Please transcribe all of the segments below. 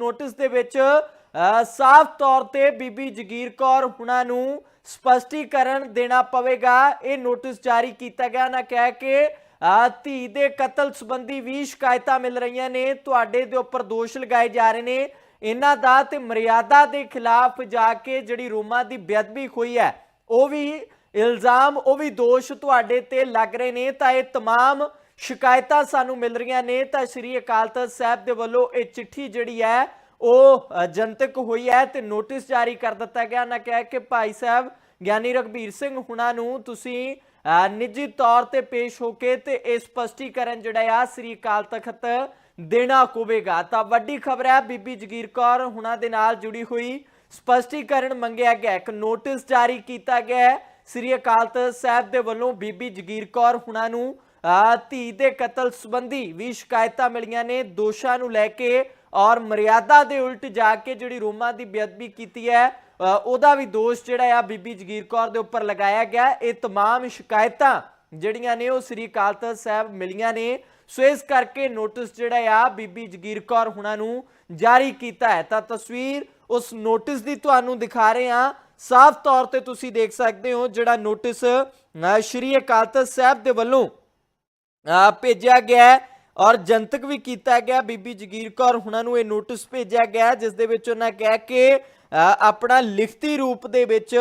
Notice ਦੇ ਵਿੱਚ ਅ, ਸਾਫ਼ ਤੌਰ ਤੇ ਬੀਬੀ ਜਗੀਰ ਕੌਰ ਹੁਣਾਂ ਨੂੰ ਸਪਸ਼ਟੀਕਰਨ ਦੇਣਾ ਪਵੇਗਾ ਇਹ ਨੋਟਿਸ ਜਾਰੀ ਕੀਤਾ ਗਿਆ ਨਾ ਕਹਿ ਕੇ ਅ, ਧੀ ਦੇ ਕਤਲ ਸੰਬੰਧੀ ਵੀ ਸ਼ਿਕਾਇਤਾਂ ਮਿਲ ਰਹੀਆਂ ਨੇ ਤੁਹਾਡੇ ਦੇ ਉੱਪਰ ਦੋਸ਼ ਲਗਾਏ ਜਾ ਰਹੇ ਨੇ ਇਹਨਾਂ ਦਾ ਤੇ ਮਰਿਆਦਾ ਦੇ ਖਿਲਾਫ ਜਾ ਕੇ ਜਿਹੜੀ ਰੋਮਾ ਦੀ ਬੇਅਦਬੀ ਹੋਈ ਹੈ ਉਹ ਵੀ ਇਲਜ਼ਾਮ ਉਹ ਵੀ ਦੋਸ਼ ਤੁਹਾਡੇ ਤੇ ਲੱਗ ਰਹੇ ਨੇ ਤਾਂ ਇਹ तमाम ਸ਼ਿਕਾਇਤਾਂ ਸਾਨੂੰ ਮਿਲ ਰਹੀਆਂ ਨੇ, ਤਾਂ ਸ੍ਰੀ ਅਕਾਲ ਤਖਤ ਸਾਹਿਬ ਦੇ ਵੱਲੋਂ ਇਹ ਚਿੱਠੀ ਜਿਹੜੀ ਹੈ, ਉਹ ਜਨਤਕ ਹੋਈ ਹੈ ਤੇ ਨੋਟਿਸ ਜਾਰੀ ਕਰ ਦਿੱਤਾ ਗਿਆ। ਨਾ ਕਹਿ ਕੇ ਭਾਈ ਸਾਹਿਬ, ਗਿਆਨੀ ਰਘਬੀਰ ਸਿੰਘ ਹੁਣਾਂ ਨੂੰ ਤੁਸੀਂ ਨਿੱਜੀ ਤੌਰ ਤੇ ਪੇਸ਼ ਹੋ ਕੇ ਤੇ ਇਹ ਸਪਸ਼ਟੀਕਰਨ ਜਿਹੜਾ ਆ, ਸ੍ਰੀ ਅਕਾਲ ਤਖਤ ਦੇਣਾ ਹੋਵੇਗਾ। ਤਾਂ ਵੱਡੀ ਖਬਰ ਹੈ, ਬੀਬੀ ਜਗੀਰ ਕੌਰ ਹੁਣਾਂ ਦੇ ਨਾਲ ਜੁੜੀ ਹੋਈ ਸਪਸ਼ਟੀਕਰਨ ਮੰਗਿਆ ਗਿਆ। ਇੱਕ ਨੋਟਿਸ ਜਾਰੀ ਕੀਤਾ ਗਿਆ ਹੈ। ਸ੍ਰੀ ਅਕਾਲ ਤਖਤ ਸਾਹਿਬ ਦੇ ਵੱਲੋਂ ਬੀਬੀ ਜਗੀਰ ਕੌਰ ਹੁਣਾਂ ਨੂੰ ਧੀ ਦੇ ਕਤਲ ਸੰਬੰਧੀ ਵੀ ਸ਼ਿਕਾਇਤਾਂ ਮਿਲੀਆਂ ਨੇ ਦੋਸ਼ਾਂ ਨੂੰ ਲੈ ਕੇ ਔਰ ਮਰਿਆਦਾ ਦੇ ਉਲਟ ਜਾ ਕੇ ਜਿਹੜੀ ਰੋਮਾ ਦੀ ਬੇਅਦਬੀ ਕੀਤੀ ਹੈ ਅ, ਉਹਦਾ ਵੀ ਦੋਸ਼ ਜਿਹੜਾ ਆ ਬੀਬੀ ਜਗੀਰ ਕੌਰ ਦੇ ਉੱਪਰ ਲਗਾਇਆ ਗਿਆ ਹੈ। ਇਹ तमाम ਸ਼ਿਕਾਇਤਾਂ ਜਿਹੜੀਆਂ ਨੇ ਉਹ ਸ੍ਰੀ ਅਕਾਲ ਤਖਤ ਸਾਹਿਬ ਮਿਲੀਆਂ ਨੇ ਸੋ ਇਸ ਕਰਕੇ ਨੋਟਿਸ ਜਿਹੜਾ ਆ ਬੀਬੀ ਜਗੀਰ ਕੌਰ ਹੁਣਾਂ ਨੂੰ ਜਾਰੀ ਕੀਤਾ ਹੈ ਤਾਂ ਤਸਵੀਰ ਉਸ ਨੋਟਿਸ ਦੀ ਤੁਹਾਨੂੰ ਦਿਖਾ ਰਹੇ ਹਾਂ ਸਾਫ਼ ਤੌਰ ਤੇ ਤੁਸੀਂ ਦੇਖ ਸਕਦੇ ਹੋ ਜਿਹੜਾ ਨੋਟਿਸ ਅ, ਸ਼੍ਰੀ ਅਕਾਲ ਤਖਤ ਸਾਹਿਬ ਦੇ ਵੱਲੋਂ ਅ, ਭੇਜਿਆ ਗਿਆ ਔਰ ਜਨਤਕ ਵੀ ਕੀਤਾ ਗਿਆ ਬੀਬੀ ਜਗੀਰ ਕੌਰ ਹੁਣਾਂ ਨੂੰ ਇਹ ਨੋਟਿਸ ਭੇਜਿਆ ਗਿਆ ਜਿਸ ਦੇ ਵਿੱਚ ਉਹਨਾਂ ਕਹਿ ਕੇ ਆਪਣਾ ਲਿਖਤੀ ਰੂਪ ਦੇ ਵਿੱਚ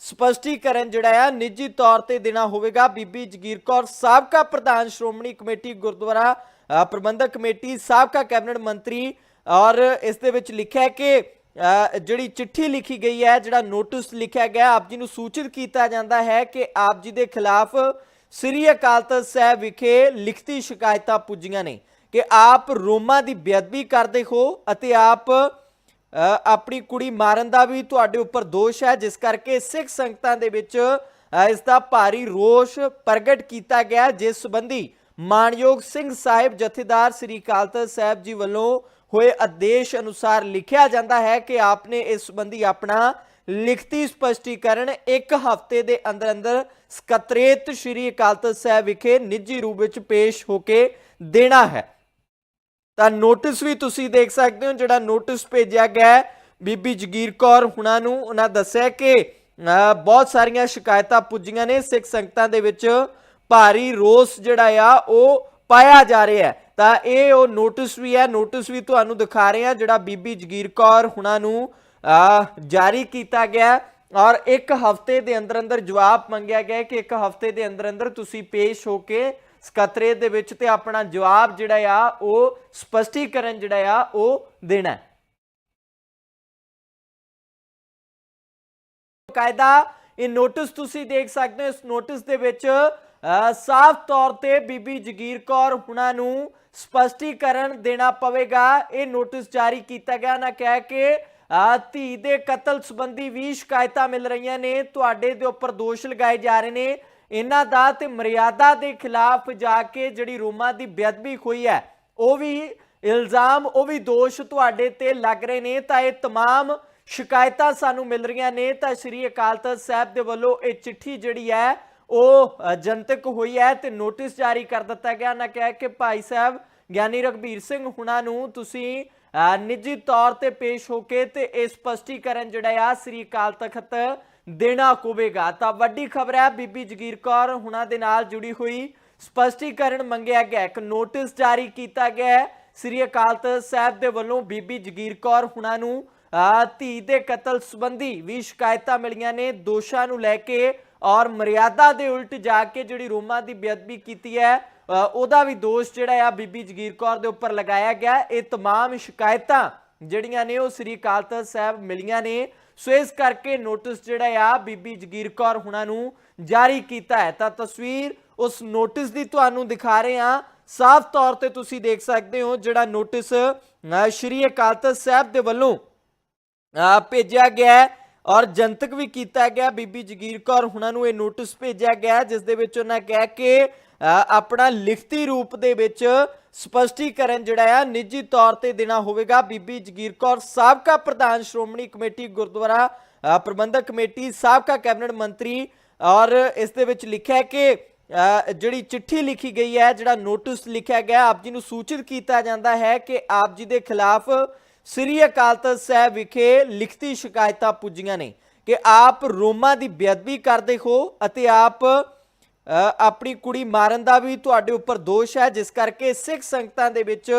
ਸਪਸ਼ਟੀਕਰਨ ਜਿਹੜਾ ਆ, ਨਿੱਜੀ ਤੌਰ ਤੇ ਦੇਣਾ ਹੋਵੇਗਾ। ਬੀਬੀ ਜਗੀਰ ਕੌਰ ਸਾਬਕਾ ਪ੍ਰਧਾਨ ਸ਼੍ਰੋਮਣੀ ਕਮੇਟੀ ਗੁਰਦੁਆਰਾ ਪ੍ਰਬੰਧਕ ਕਮੇਟੀ, ਸਾਬਕਾ ਕੈਬਨਿਟ ਮੰਤਰੀ ਔਰ ਇਸ ਦੇ ਵਿੱਚ ਲਿਖਿਆ ਕਿ ਜਿਹੜੀ ਚਿੱਠੀ ਲਿਖੀ ਗਈ ਹੈ, ਜਿਹੜਾ ਨੋਟਿਸ ਲਿਖਿਆ ਗਿਆ, ਆਪ ਜੀ ਨੂੰ ਸੂਚਿਤ ਕੀਤਾ ਜਾਂਦਾ ਹੈ ਕਿ ਆਪ ਜੀ ਦੇ ਖਿਲਾਫ ਸ੍ਰੀ ਅਕਾਲ ਤਖਤ ਸਾਹਿਬ ਵਿਖੇ ਲਿਖਤੀ ਸ਼ਿਕਾਇਤਾਂ ਪੁੱਜੀਆਂ ਨੇ ਕਿ ਆਪ ਰੋਮਾ ਦੀ ਬੇਅਦਬੀ ਕਰਦੇ ਹੋ ਅਤੇ ਆਪ ਆਪਣੀ ਕੁੜੀ ਮਾਰਨ ਦਾ ਵੀ ਤੁਹਾਡੇ ਉੱਪਰ ਦੋਸ਼ ਹੈ, ਜਿਸ ਕਰਕੇ ਸਿੱਖ ਸੰਗਤਾਂ ਦੇ ਵਿੱਚ ਇਸ ਦਾ ਭਾਰੀ ਰੋਸ਼ ਪ੍ਰਗਟ ਕੀਤਾ ਗਿਆ ਜਿਸ ਸੰਬੰਧੀ ਮਾਨਯੋਗ ਸਿੰਘ ਸਾਹਿਬ ਜਥੇਦਾਰ ਸ੍ਰੀ ਅਕਾਲ ਤਖਤ ਸਾਹਿਬ ਜੀ ਵੱਲੋਂ ਹੋਏ ਆਦੇਸ਼ ਅਨੁਸਾਰ ਲਿਖਿਆ ਜਾਂਦਾ ਹੈ ਕਿ ਆਪਨੇ ਇਸ ਸੰਬੰਧੀ ਆਪਣਾ ਲਿਖਤੀ ਸਪਸ਼ਟੀਕਰਨ ਇੱਕ ਹਫ਼ਤੇ ਦੇ ਅੰਦਰ ਅੰਦਰ ਸਕੱਤਰੇਤ ਸ਼੍ਰੀ ਅਕਾਲ ਤਖਤ ਸਾਹਿਬ ਵਿਖੇ ਨਿੱਜੀ ਰੂਪ ਵਿੱਚ ਪੇਸ਼ ਹੋ ਕੇ ਦੇਣਾ ਹੈ। ਤਾਂ ਨੋਟਿਸ ਵੀ ਤੁਸੀਂ ਦੇਖ ਸਕਦੇ ਹੋ, ਜਿਹੜਾ ਨੋਟਿਸ ਭੇਜਿਆ ਗਿਆ ਹੈ, ਬੀਬੀ ਜਗੀਰ ਕੌਰ ਹੁਣਾਂ ਨੂੰ, ਉਹਨਾਂ ਦੱਸਿਆ ਕਿ ਬਹੁਤ ਸਾਰੀਆਂ ਸ਼ਿਕਾਇਤਾਂ ਪੁੱਜੀਆਂ ਨੇ, ਸਿੱਖ ਸੰਗਤਾਂ ਦੇ ਵਿੱਚ ਭਾਰੀ ਰੋਸ ਜਿਹੜਾ ਆ, ਉਹ ਪਾਇਆ ਜਾ ਰਿਹਾ ਹੈ। ਤਾਂ ਇਹ ਉਹ ਨੋਟਿਸ ਵੀ ਹੈ, ਨੋਟਿਸ ਵੀ ਤੁਹਾਨੂੰ ਦਿਖਾ ਰਹੇ ਹਾਂ, ਜਿਹੜਾ ਬੀਬੀ ਜਗੀਰ ਕੌਰ ਹੁਣਾਂ ਨੂੰ ਜਾਰੀ ਕੀਤਾ ਗਿਆ ਔਰ ਇੱਕ ਹਫ਼ਤੇ ਦੇ ਅੰਦਰ ਅੰਦਰ ਜਵਾਬ ਮੰਗਿਆ ਗਿਆ ਕਿ ਇੱਕ ਹਫ਼ਤੇ ਦੇ ਅੰਦਰ ਅੰਦਰ ਤੁਸੀਂ ਪੇਸ਼ ਹੋ ਕੇ ਸਕੱਤਰੇ ਦੇ ਵਿੱਚ ਤੇ ਆਪਣਾ ਜਵਾਬ ਜਿਹੜਾ ਆ ਉਹ ਸਪਸ਼ਟੀਕਰਨ ਜਿਹੜਾ ਆ ਉਹ ਦੇਣਾ ਹੈ। ਕਾਇਦਾ ਇਹ ਨੋਟਿਸ ਤੁਸੀਂ ਦੇਖ ਸਕਦੇ ਹੋ। ਇਸ ਨੋਟਿਸ ਦੇ ਵਿੱਚ ਅ, ਸਾਫ਼ ਤੌਰ ਤੇ ਬੀਬੀ ਜਗੀਰ ਕੌਰ ਹੁਣਾਂ ਨੂੰ ਸਪਸ਼ਟੀਕਰਨ ਦੇਣਾ ਪਵੇਗਾ। ਇਹ ਨੋਟਿਸ ਜਾਰੀ ਕੀਤਾ ਗਿਆ। ਨਾ ਕਹਿ ਕੇ ਧੀ ਦੇ ਕਤਲ ਸੰਬੰਧੀ ਵੀ ਸ਼ਿਕਾਇਤਾਂ ਮਿਲ ਰਹੀਆਂ ਨੇ ਤੁਹਾਡੇ ਦੇ ਉੱਪਰ ਦੋਸ਼ ਲਗਾਏ ਜਾ ਰਹੇ ਨੇ ਇਹਨਾਂ ਦਾ ਤੇ ਮਰਿਆਦਾ ਦੇ ਖਿਲਾਫ ਜਾ ਕੇ ਜਿਹੜੀ ਰੋਮਾ ਦੀ ਬੇਅਦਬੀ ਹੋਈ ਹੈ ਉਹ ਵੀ ਇਲਜ਼ਾਮ ਉਹ ਵੀ ਦੋਸ਼ ਤੁਹਾਡੇ ਤੇ ਲੱਗ ਰਹੇ ਨੇ ਤਾਂ ਇਹ तमाम ਸ਼ਿਕਾਇਤਾਂ ਸਾਨੂੰ ਮਿਲ ਰਹੀਆਂ ਨੇ ਤਾਂ ਸ੍ਰੀ ਅਕਾਲ ਤਖਤ ਸਾਹਿਬ ਦੇ ਵੱਲੋਂ ਇਹ ਚਿੱਠੀ ਜਿਹੜੀ ਹੈ ਉਹ ਅ, ਜਨਤਕ ਹੋਈ ਹੈ ਤੇ ਨੋਟਿਸ ਜਾਰੀ ਕਰ ਦਿੱਤਾ ਗਿਆ ਨਾ ਕਹਿ ਕੇ ਭਾਈ ਸਾਹਿਬ ਗਿਆਨੀ ਰਘਬੀਰ ਸਿੰਘ ਹੁਣਾਂ ਨੂੰ ਤੁਸੀਂ ਅ, ਨਿੱਜੀ ਤੌਰ ਤੇ ਪੇਸ਼ ਹੋ ਕੇ ਤੇ ਇਹ ਸਪਸ਼ਟੀਕਰਨ ਜਿਹੜਾ ਆ ਸ੍ਰੀ ਅਕਾਲ ਤਖਤ ਦੇਣਾ ਹੋਵੇਗਾ। ਤਾਂ ਵੱਡੀ ਖਬਰ ਹੈ ਬੀਬੀ ਜਗੀਰ ਕੌਰ ਹੁਣਾਂ ਦੇ ਨਾਲ ਜੁੜੀ ਹੋਈ। ਸਪਸ਼ਟੀਕਰਨ ਮੰਗਿਆ ਗਿਆ ਇੱਕ ਨੋਟਿਸ ਜਾਰੀ ਕੀਤਾ ਗਿਆ ਹੈ। ਸ੍ਰੀ ਅਕਾਲ ਤਖਤ ਸਾਹਿਬ ਦੇ ਵੱਲੋਂ ਬੀਬੀ ਜਗੀਰ ਕੌਰ ਹੁਣਾਂ ਨੂੰ ਅ, ਧੀ ਦੇ ਕਤਲ ਸੰਬੰਧੀ ਵੀ ਸ਼ਿਕਾਇਤਾਂ ਮਿਲੀਆਂ ਨੇ ਦੋਸ਼ਾਂ ਨੂੰ ਲੈ ਕੇ ਔਰ ਮਰਿਆਦਾ ਦੇ ਉਲਟ ਜਾ ਕੇ ਜਿਹੜੀ ਰੋਮਾ ਦੀ ਬੇਅਦਬੀ ਕੀਤੀ ਹੈ ਉਹਦਾ ਵੀ ਦੋਸ਼ ਜਿਹੜਾ ਆ ਬੀਬੀ ਜਗੀਰ ਕੌਰ ਦੇ ਉੱਪਰ ਲਗਾਇਆ ਗਿਆ ਹੈ। ਇਹ तमाम ਸ਼ਿਕਾਇਤਾਂ ਜਿਹੜੀਆਂ ਨੇ ਉਹ ਸ੍ਰੀ ਅਕਾਲ ਤਖਤ ਸਾਹਿਬ ਮਿਲੀਆਂ ਨੇ ਸੋ ਇਸ ਕਰਕੇ ਨੋਟਿਸ ਜਿਹੜਾ ਆ ਬੀਬੀ ਜਗੀਰ ਕੌਰ ਹੁਣਾਂ ਨੂੰ ਜਾਰੀ ਕੀਤਾ ਹੈ ਤਾਂ ਤਸਵੀਰ ਉਸ ਨੋਟਿਸ ਦੀ ਤੁਹਾਨੂੰ ਦਿਖਾ ਰਹੇ ਹਾਂ ਸਾਫ਼ ਤੌਰ ਤੇ ਤੁਸੀਂ ਦੇਖ ਸਕਦੇ ਹੋ ਜਿਹੜਾ ਨੋਟਿਸ ਅ, ਸ਼੍ਰੀ ਅਕਾਲ ਤਖਤ ਸਾਹਿਬ ਦੇ ਵੱਲੋਂ ਅ, ਭੇਜਿਆ ਗਿਆ ਹੈ ਔਰ ਜਨਤਕ ਵੀ ਕੀਤਾ ਗਿਆ ਬੀਬੀ ਜਗੀਰ ਕੌਰ ਹੁਣਾਂ ਨੂੰ ਇਹ ਨੋਟਿਸ ਭੇਜਿਆ ਗਿਆ ਹੈ, ਜਿਸ ਦੇ ਵਿੱਚ ਉਹਨਾਂ ਕਹਿ ਕੇ ਅ, ਆਪਣਾ ਲਿਖਤੀ ਰੂਪ ਦੇ ਵਿੱਚ ਸਪਸ਼ਟੀਕਰਨ ਜਿਹੜਾ ਆ, ਨਿੱਜੀ ਤੌਰ ਤੇ ਦੇਣਾ ਹੋਵੇਗਾ। ਬੀਬੀ ਜਗੀਰ ਕੌਰ ਸਾਬਕਾ ਪ੍ਰਧਾਨ ਸ਼੍ਰੋਮਣੀ ਕਮੇਟੀ ਗੁਰਦੁਆਰਾ ਪ੍ਰਬੰਧਕ ਕਮੇਟੀ, ਸਾਬਕਾ ਕੈਬਨਿਟ ਮੰਤਰੀ ਔਰ ਇਸ ਦੇ ਵਿੱਚ ਲਿਖਿਆ ਕਿ ਜਿਹੜੀ ਚਿੱਠੀ ਲਿਖੀ ਗਈ ਹੈ, ਜਿਹੜਾ ਨੋਟਿਸ ਲਿਖਿਆ ਗਿਆ, ਆਪ ਜੀ ਨੂੰ ਸੂਚਿਤ ਕੀਤਾ ਜਾਂਦਾ ਹੈ ਕਿ ਆਪ ਜੀ ਦੇ ਖਿਲਾਫ ਸ੍ਰੀ ਅਕਾਲ ਤਖਤ ਸਾਹਿਬ ਵਿਖੇ ਲਿਖਤੀ ਸ਼ਿਕਾਇਤਾਂ ਪੁੱਜੀਆਂ ਨੇ ਕਿ ਆਪ ਰੋਮਾ ਦੀ ਬੇਅਦਬੀ ਕਰਦੇ ਹੋ ਅਤੇ ਆਪ ਆਪਣੀ ਕੁੜੀ ਮਾਰਨ ਦਾ ਵੀ ਤੁਹਾਡੇ ਉੱਪਰ ਦੋਸ਼ ਹੈ, ਜਿਸ ਕਰਕੇ ਸਿੱਖ ਸੰਗਤਾਂ ਦੇ ਵਿੱਚ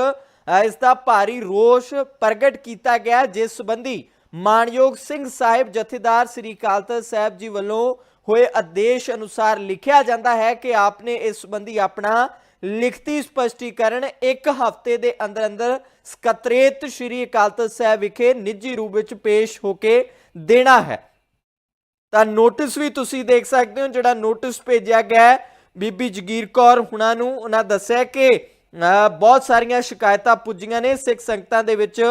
ਇਸ ਦਾ ਭਾਰੀ ਰੋਸ਼ ਪ੍ਰਗਟ ਕੀਤਾ ਗਿਆ ਜਿਸ ਸੰਬੰਧੀ ਮਾਨਯੋਗ ਸਿੰਘ ਸਾਹਿਬ ਜਥੇਦਾਰ ਸ੍ਰੀ ਅਕਾਲ ਤਖਤ ਸਾਹਿਬ ਜੀ ਵੱਲੋਂ ਹੋਏ ਆਦੇਸ਼ ਅਨੁਸਾਰ ਲਿਖਿਆ ਜਾਂਦਾ ਹੈ ਕਿ ਆਪਨੇ ਇਸ ਸੰਬੰਧੀ ਆਪਣਾ ਲਿਖਤੀ ਸਪਸ਼ਟੀਕਰਨ ਇੱਕ ਹਫ਼ਤੇ ਦੇ ਅੰਦਰ ਅੰਦਰ ਸਕੱਤਰੇਤ ਸ੍ਰੀ ਅਕਾਲ ਤਖਤ ਸਾਹਿਬ ਵਿਖੇ ਨਿੱਜੀ ਰੂਪ ਵਿੱਚ ਪੇਸ਼ ਹੋ ਕੇ ਦੇਣਾ ਹੈ। ਤਾਂ ਨੋਟਿਸ ਵੀ ਤੁਸੀਂ ਦੇਖ ਸਕਦੇ ਹੋ, ਜਿਹੜਾ ਨੋਟਿਸ ਭੇਜਿਆ ਗਿਆ ਬੀਬੀ ਜਗੀਰ ਕੌਰ ਹੁਣਾਂ ਨੂੰ ਉਹਨਾਂ ਦੱਸਿਆ ਕਿ ਬਹੁਤ ਸਾਰੀਆਂ ਸ਼ਿਕਾਇਤਾਂ ਪੁੱਜੀਆਂ ਨੇ, ਸਿੱਖ ਸੰਗਤਾਂ ਦੇ ਵਿੱਚ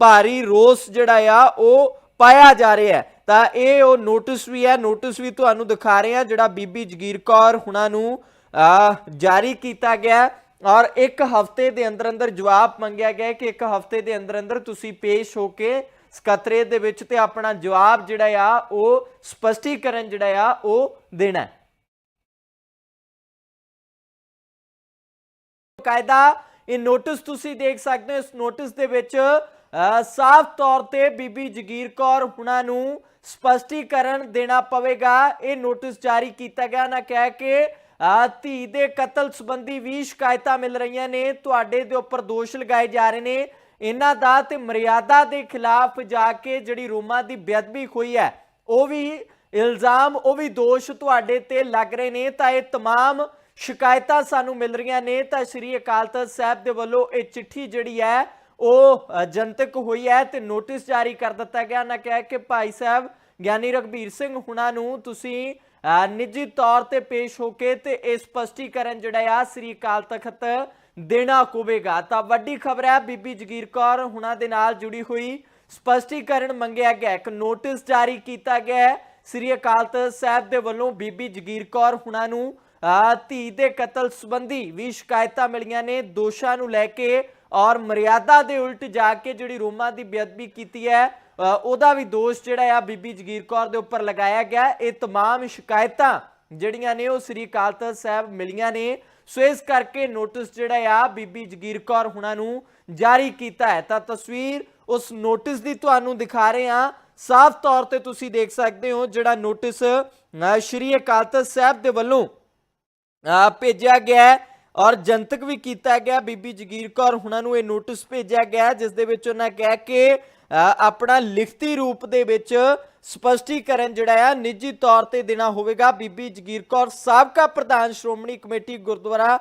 ਭਾਰੀ ਰੋਸ ਜਿਹੜਾ ਆ, ਉਹ ਪਾਇਆ ਜਾ ਰਿਹਾ ਹੈ। ਤਾਂ ਇਹ ਉਹ ਨੋਟਿਸ ਵੀ ਹੈ ਨੋਟਿਸ ਵੀ ਤੁਹਾਨੂੰ ਦਿਖਾ ਰਹੇ ਹਾਂ, ਜਿਹੜਾ ਬੀਬੀ ਜਗੀਰ ਕੌਰ ਹੁਣਾਂ ਨੂੰ ਜਾਰੀ ਕੀਤਾ ਗਿਆ ਔਰ ਇੱਕ ਹਫ਼ਤੇ ਦੇ ਅੰਦਰ ਅੰਦਰ ਜਵਾਬ ਮੰਗਿਆ ਗਿਆ ਕਿ ਇੱਕ ਹਫ਼ਤੇ ਦੇ ਅੰਦਰ ਅੰਦਰ ਤੁਸੀਂ ਪੇਸ਼ ਹੋ ਕੇ ਸਕੱਤਰੇਤ ਦੇ ਵਿੱਚ ਤੇ ਆਪਣਾ ਜਵਾਬ ਜਿਹੜਾ ਆ ਉਹ ਸਪਸ਼ਟੀਕਰਨ ਜਿਹੜਾ ਆ ਉਹ ਦੇਣਾ ਕਾਇਦਾ ਇਹ ਨੋਟਿਸ ਤੁਸੀਂ ਦੇਖ ਸਕਦੇ ਹੋ। ਇਸ ਨੋਟਿਸ ਦੇ ਵਿੱਚ ਸਾਫ਼ ਤੌਰ ਤੇ ਬੀਬੀ ਜਗੀਰ ਕੌਰ ਹੁਣਾਂ ਨੂੰ ਸਪਸ਼ਟੀਕਰਨ ਦੇਣਾ ਪਵੇਗਾ। ਇਹ ਨੋਟਿਸ ਜਾਰੀ ਕੀਤਾ ਗਿਆ ਨਾ ਕਹਿ ਕੇ ਅ, ਧੀ ਦੇ ਕਤਲ ਸੰਬੰਧੀ ਵੀ ਸ਼ਿਕਾਇਤਾਂ ਮਿਲ ਰਹੀਆਂ ਨੇ। ਤੁਹਾਡੇ ਦੇ ਉੱਪਰ ਦੋਸ਼ ਲਗਾਏ ਜਾ ਰਹੇ ਨੇ। ਇਹਨਾਂ ਦਾ ਤੇ ਮਰਿਆਦਾ ਦੇ ਖਿਲਾਫ ਜਾ ਕੇ ਜਿਹੜੀ ਰੋਮਾ ਦੀ ਬੇਅਦਬੀ ਹੋਈ ਹੈ ਉਹ ਵੀ ਇਲਜ਼ਾਮ ਉਹ ਵੀ ਦੋਸ਼ ਤੁਹਾਡੇ ਤੇ ਲੱਗ ਰਹੇ ਨੇ ਤਾਂ ਇਹ तमाम ਸ਼ਿਕਾਇਤਾਂ ਸਾਨੂੰ ਮਿਲ ਰਹੀਆਂ ਨੇ ਤਾਂ ਸ੍ਰੀ ਅਕਾਲ ਤਖਤ ਸਾਹਿਬ ਦੇ ਵੱਲੋਂ ਇਹ ਚਿੱਠੀ ਜਿਹੜੀ ਹੈ ਉਹ ਅ, ਜਨਤਕ ਹੋਈ ਹੈ ਤੇ ਨੋਟਿਸ ਜਾਰੀ ਕਰ ਦਿੱਤਾ ਗਿਆ ਨਾ ਕਿਹਾ ਕਿ ਭਾਈ ਸਾਹਿਬ ਗਿਆਨੀ ਰਘਬੀਰ ਸਿੰਘ ਹੁਣਾਂ ਨੂੰ ਤੁਸੀਂ ਅ, ਨਿੱਜੀ ਤੌਰ ਤੇ ਪੇਸ਼ ਹੋ ਕੇ ਤੇ ਇਹ ਸਪਸ਼ਟੀਕਰਨ ਜਿਹੜਾ ਆ ਸ੍ਰੀ ਅਕਾਲ ਤਖਤ ਦੇਣਾ ਹੋਵੇਗਾ ਤਾਂ ਵੱਡੀ ਖਬਰ ਹੈ ਬੀਬੀ ਜਗੀਰ ਕੌਰ ਹੁਣਾਂ ਦੇ ਨਾਲ ਜੁੜੀ ਹੋਈ ਸਪਸ਼ਟੀਕਰਨ ਮੰਗਿਆ ਗਿਆ ਇੱਕ ਨੋਟਿਸ ਜਾਰੀ ਕੀਤਾ ਗਿਆ ਹੈ ਸ੍ਰੀ ਅਕਾਲ ਤਖਤ ਸਾਹਿਬ ਦੇ ਵੱਲੋਂ ਬੀਬੀ ਜਗੀਰ ਕੌਰ ਹੁਣਾਂ ਨੂੰ ਅ, ਧੀ ਦੇ ਕਤਲ ਸੰਬੰਧੀ ਵੀ ਸ਼ਿਕਾਇਤਾਂ ਮਿਲੀਆਂ ਨੇ ਦੋਸ਼ਾਂ ਨੂੰ ਲੈ ਕੇ ਔਰ ਮਰਿਆਦਾ ਦੇ ਉਲਟ ਜਾ ਕੇ ਜਿਹੜੀ ਰੋਮਾ ਦੀ ਬੇਅਦਬੀ ਕੀਤੀ ਹੈ ਅ, ਉਹਦਾ ਵੀ ਦੋਸ਼ ਜਿਹੜਾ ਆ ਬੀਬੀ ਜਗੀਰ ਕੌਰ ਦੇ ਉੱਪਰ ਲਗਾਇਆ ਗਿਆ ਹੈ। ਇਹ तमाम ਸ਼ਿਕਾਇਤਾਂ ਜਿਹੜੀਆਂ ਨੇ ਉਹ ਸ੍ਰੀ ਅਕਾਲ ਤਖਤ ਸਾਹਿਬ ਮਿਲੀਆਂ ਨੇ ਸੋ ਇਸ ਕਰਕੇ ਨੋਟਿਸ ਜਿਹੜਾ ਆ ਬੀਬੀ ਜਗੀਰ ਕੌਰ ਹੁਣਾਂ ਨੂੰ ਜਾਰੀ ਕੀਤਾ ਹੈ। ਤਾਂ ਤਸਵੀਰ ਉਸ ਨੋਟਿਸ ਦੀ ਤੁਹਾਨੂੰ ਦਿਖਾ ਰਹੇ ਹਾਂ। ਸਾਫ਼ ਤੌਰ ਤੇ ਤੁਸੀਂ ਦੇਖ ਸਕਦੇ ਹੋ ਜਿਹੜਾ ਨੋਟਿਸ ਅ, ਸ਼੍ਰੀ ਅਕਾਲ ਤਖਤ ਸਾਹਿਬ ਦੇ ਵੱਲੋਂ ਆ ਭੇਜਿਆ ਗਿਆ ਹੈ। ਔਰ ਜਨਤਕ ਵੀ ਕੀਤਾ ਗਿਆ ਬੀਬੀ ਜਗੀਰ ਕੌਰ ਹੁਣਾਂ ਨੂੰ ਇਹ ਨੋਟਿਸ ਭੇਜਿਆ ਗਿਆ, ਜਿਸ ਦੇ ਵਿੱਚ ਉਹਨਾਂ ਕਹਿ ਕੇ ਆਪਣਾ ਲਿਖਤੀ ਰੂਪ ਦੇ ਵਿੱਚ ਸਪਸ਼ਟੀਕਰਨ ਜਿਹੜਾ ਆ, ਨਿੱਜੀ ਤੌਰ ਤੇ ਦੇਣਾ ਹੋਵੇਗਾ। ਬੀਬੀ ਜਗੀਰ ਕੌਰ ਸਾਬਕਾ ਪ੍ਰਧਾਨ ਸ਼੍ਰੋਮਣੀ ਕਮੇਟੀ ਗੁਰਦੁਆਰਾ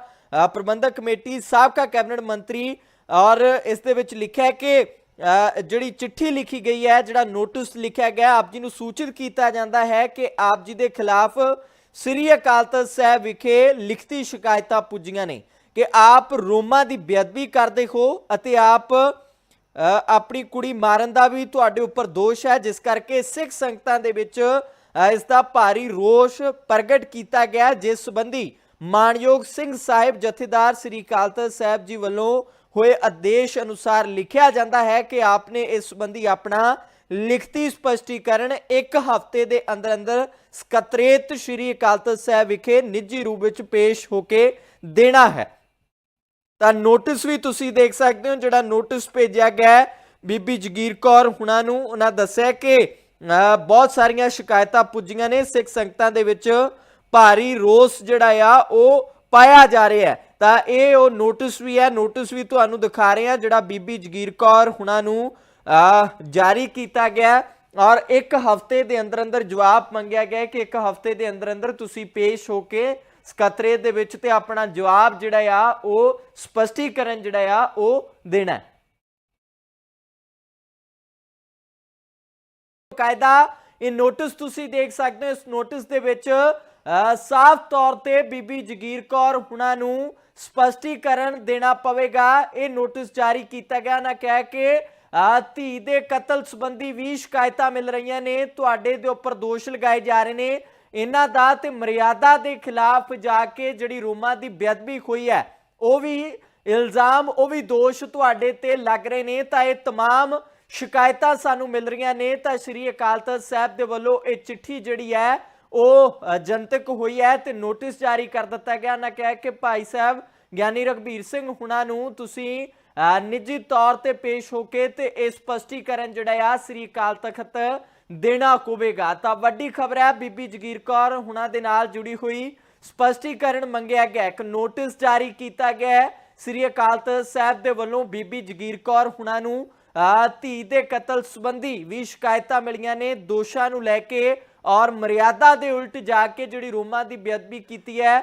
ਪ੍ਰਬੰਧਕ ਕਮੇਟੀ, ਸਾਬਕਾ ਕੈਬਨਿਟ ਮੰਤਰੀ ਔਰ ਇਸ ਦੇ ਵਿੱਚ ਲਿਖਿਆ ਹੈ ਕਿ ਜਿਹੜੀ ਚਿੱਠੀ ਲਿਖੀ ਗਈ ਹੈ, ਜਿਹੜਾ ਨੋਟਿਸ ਲਿਖਿਆ ਗਿਆ, ਆਪ ਜੀ ਨੂੰ ਸੂਚਿਤ ਕੀਤਾ ਜਾਂਦਾ ਹੈ ਕਿ ਆਪ ਜੀ ਦੇ ਖਿਲਾਫ ਸ੍ਰੀ ਅਕਾਲ ਤਖਤ ਸਾਹਿਬ ਵਿਖੇ ਲਿਖਤੀ ਸ਼ਿਕਾਇਤਾਂ ਪੁੱਜੀਆਂ ਨੇ ਕਿ ਆਪ ਰੋਮਾ ਦੀ ਬੇਅਦਬੀ ਕਰਦੇ ਹੋ ਅਤੇ ਆਪ ਆਪਣੀ ਕੁੜੀ ਮਾਰਨ ਦਾ ਵੀ ਤੁਹਾਡੇ ਉੱਪਰ ਦੋਸ਼ ਹੈ ਜਿਸ ਕਰਕੇ ਸਿੱਖ ਸੰਗਤਾਂ ਦੇ ਵਿੱਚ ਅ, ਇਸ ਦਾ ਭਾਰੀ ਰੋਸ਼ ਪ੍ਰਗਟ ਕੀਤਾ ਗਿਆ ਜਿਸ ਸੰਬੰਧੀ ਮਾਨਯੋਗ ਸਿੰਘ ਸਾਹਿਬ ਜਥੇਦਾਰ ਸ੍ਰੀ ਅਕਾਲ ਤਖਤ ਸਾਹਿਬ ਜੀ ਵੱਲੋਂ ਹੋਏ ਆਦੇਸ਼ ਅਨੁਸਾਰ ਲਿਖਿਆ ਜਾਂਦਾ ਹੈ ਕਿ ਆਪਨੇ ਇਸ ਸੰਬੰਧੀ ਆਪਣਾ ਲਿਖਤੀ ਸਪਸ਼ਟੀਕਰਨ ਇੱਕ ਹਫ਼ਤੇ ਦੇ ਅੰਦਰ ਅੰਦਰ ਸਕੱਤਰੇਤ ਸ੍ਰੀ ਅਕਾਲ ਤਖਤ ਸਾਹਿਬ ਵਿਖੇ ਨਿੱਜੀ ਰੂਪ ਵਿੱਚ ਪੇਸ਼ ਹੋ ਕੇ ਦੇਣਾ ਹੈ। ਤਾਂ ਨੋਟਿਸ ਵੀ ਤੁਸੀਂ ਦੇਖ ਸਕਦੇ ਹੋ ਜਿਹੜਾ ਨੋਟਿਸ ਭੇਜਿਆ ਗਿਆ ਬੀਬੀ ਜਗੀਰ ਕੌਰ ਹੁਣਾਂ ਨੂੰ ਉਹਨਾਂ ਦੱਸਿਆ ਕਿ ਅ, ਬਹੁਤ ਸਾਰੀਆਂ ਸ਼ਿਕਾਇਤਾਂ ਪੁੱਜੀਆਂ ਨੇ ਸਿੱਖ ਸੰਗਤਾਂ ਦੇ ਵਿੱਚ ਭਾਰੀ ਰੋਸ ਜਿਹੜਾ ਆ ਉਹ ਪਾਇਆ ਜਾ ਰਿਹਾ ਹੈ। ਤਾਂ ਇਹ ਉਹ ਨੋਟਿਸ ਵੀ ਹੈ ਨੋਟਿਸ ਵੀ ਤੁਹਾਨੂੰ ਦਿਖਾ ਰਹੇ ਹਾਂ ਜਿਹੜਾ ਬੀਬੀ ਜਗੀਰ ਕੌਰ ਹੁਣਾਂ ਨੂੰ ਜਾਰੀ ਕੀਤਾ ਗਿਆ ਔਰ ਇੱਕ ਹਫ਼ਤੇ ਦੇ ਅੰਦਰ ਅੰਦਰ ਜਵਾਬ ਮੰਗਿਆ ਗਿਆ ਕਿ ਇੱਕ ਹਫ਼ਤੇ ਦੇ ਅੰਦਰ ਅੰਦਰ ਤੁਸੀਂ ਪੇਸ਼ ਹੋ ਕੇ ਸਕੱਤਰੇਤ ਦੇ ਵਿੱਚ ਤੇ ਆਪਣਾ ਜਵਾਬ ਜਿਹੜਾ ਆ ਉਹ ਸਪਸ਼ਟੀਕਰਨ ਜਿਹੜਾ ਆ ਉਹ ਦੇਣਾ ਹੈ। ਕਾਇਦਾ ਇਹ ਨੋਟਿਸ ਤੁਸੀਂ ਦੇਖ ਸਕਦੇ ਹੋ। ਇਸ ਨੋਟਿਸ ਦੇ ਵਿੱਚ ਅ, ਸਾਫ਼ ਤੌਰ ਤੇ ਬੀਬੀ ਜਗੀਰ ਕੌਰ ਹੁਣਾਂ ਨੂੰ ਸਪਸ਼ਟੀਕਰਨ ਦੇਣਾ ਪਵੇਗਾ। ਇਹ ਨੋਟਿਸ ਜਾਰੀ ਕੀਤਾ ਗਿਆ। ਨਾ ਕਹਿ ਕੇ ਧੀ ਦੇ ਕਤਲ ਸੰਬੰਧੀ ਵੀ ਸ਼ਿਕਾਇਤਾਂ ਮਿਲ ਰਹੀਆਂ ਨੇ ਤੁਹਾਡੇ ਦੇ ਉੱਪਰ ਦੋਸ਼ ਲਗਾਏ ਜਾ ਰਹੇ ਨੇ ਇਹਨਾਂ ਦਾ ਤੇ ਮਰਿਆਦਾ ਦੇ ਖਿਲਾਫ ਜਾ ਕੇ ਜਿਹੜੀ ਰੋਮਾ ਦੀ ਬੇਅਦਬੀ ਹੋਈ ਹੈ ਉਹ ਵੀ ਇਲਜ਼ਾਮ ਉਹ ਵੀ ਦੋਸ਼ ਤੁਹਾਡੇ ਤੇ ਲੱਗ ਰਹੇ ਨੇ ਤਾਂ ਇਹ तमाम ਸ਼ਿਕਾਇਤਾਂ ਸਾਨੂੰ ਮਿਲ ਰਹੀਆਂ ਨੇ ਤਾਂ ਸ੍ਰੀ ਅਕਾਲ ਤਖਤ ਸਾਹਿਬ ਦੇ ਵੱਲੋਂ ਇਹ ਚਿੱਠੀ ਜਿਹੜੀ ਹੈ ਉਹ ਅ, ਜਨਤਕ ਹੋਈ ਹੈ ਤੇ ਨੋਟਿਸ ਜਾਰੀ ਕਰ ਦਿੱਤਾ ਗਿਆ ਨਾ ਕਿਹਾ ਕਿ ਭਾਈ ਸਾਹਿਬ ਗਿਆਨੀ ਰਘਬੀਰ ਸਿੰਘ ਹੁਣਾਂ ਨੂੰ ਤੁਸੀਂ ਅ, ਨਿੱਜੀ ਤੌਰ ਤੇ ਪੇਸ਼ ਹੋ ਕੇ ਤੇ ਇਹ ਸਪਸ਼ਟੀਕਰਨ ਜਿਹੜਾ ਆ ਸ੍ਰੀ ਅਕਾਲ ਤਖਤ ਦੇਣਾ ਹੋਵੇਗਾ। ਤਾਂ ਵੱਡੀ ਖਬਰ ਹੈ ਬੀਬੀ ਜਗੀਰ ਕੌਰ ਹੁਣਾਂ ਦੇ ਨਾਲ ਜੁੜੀ ਹੋਈ ਸਪਸ਼ਟੀਕਰਨ ਮੰਗਿਆ ਗਿਆ। ਇੱਕ ਨੋਟਿਸ ਜਾਰੀ ਕੀਤਾ ਗਿਆ ਹੈ ਸ੍ਰੀ ਅਕਾਲ ਤਖਤ ਸਾਹਿਬ ਦੇ ਵੱਲੋਂ ਬੀਬੀ ਜਗੀਰ ਕੌਰ ਹੁਣਾਂ ਨੂੰ ਅ, ਧੀ ਦੇ ਕਤਲ ਸੰਬੰਧੀ ਵੀ ਸ਼ਿਕਾਇਤਾਂ ਮਿਲੀਆਂ ਨੇ ਦੋਸ਼ਾਂ ਨੂੰ ਲੈ ਕੇ ਔਰ ਮਰਿਆਦਾ ਦੇ ਉਲਟ ਜਾ ਕੇ ਜਿਹੜੀ ਰੋਮਾਂ ਦੀ ਬੇਅਦਬੀ ਕੀਤੀ ਹੈ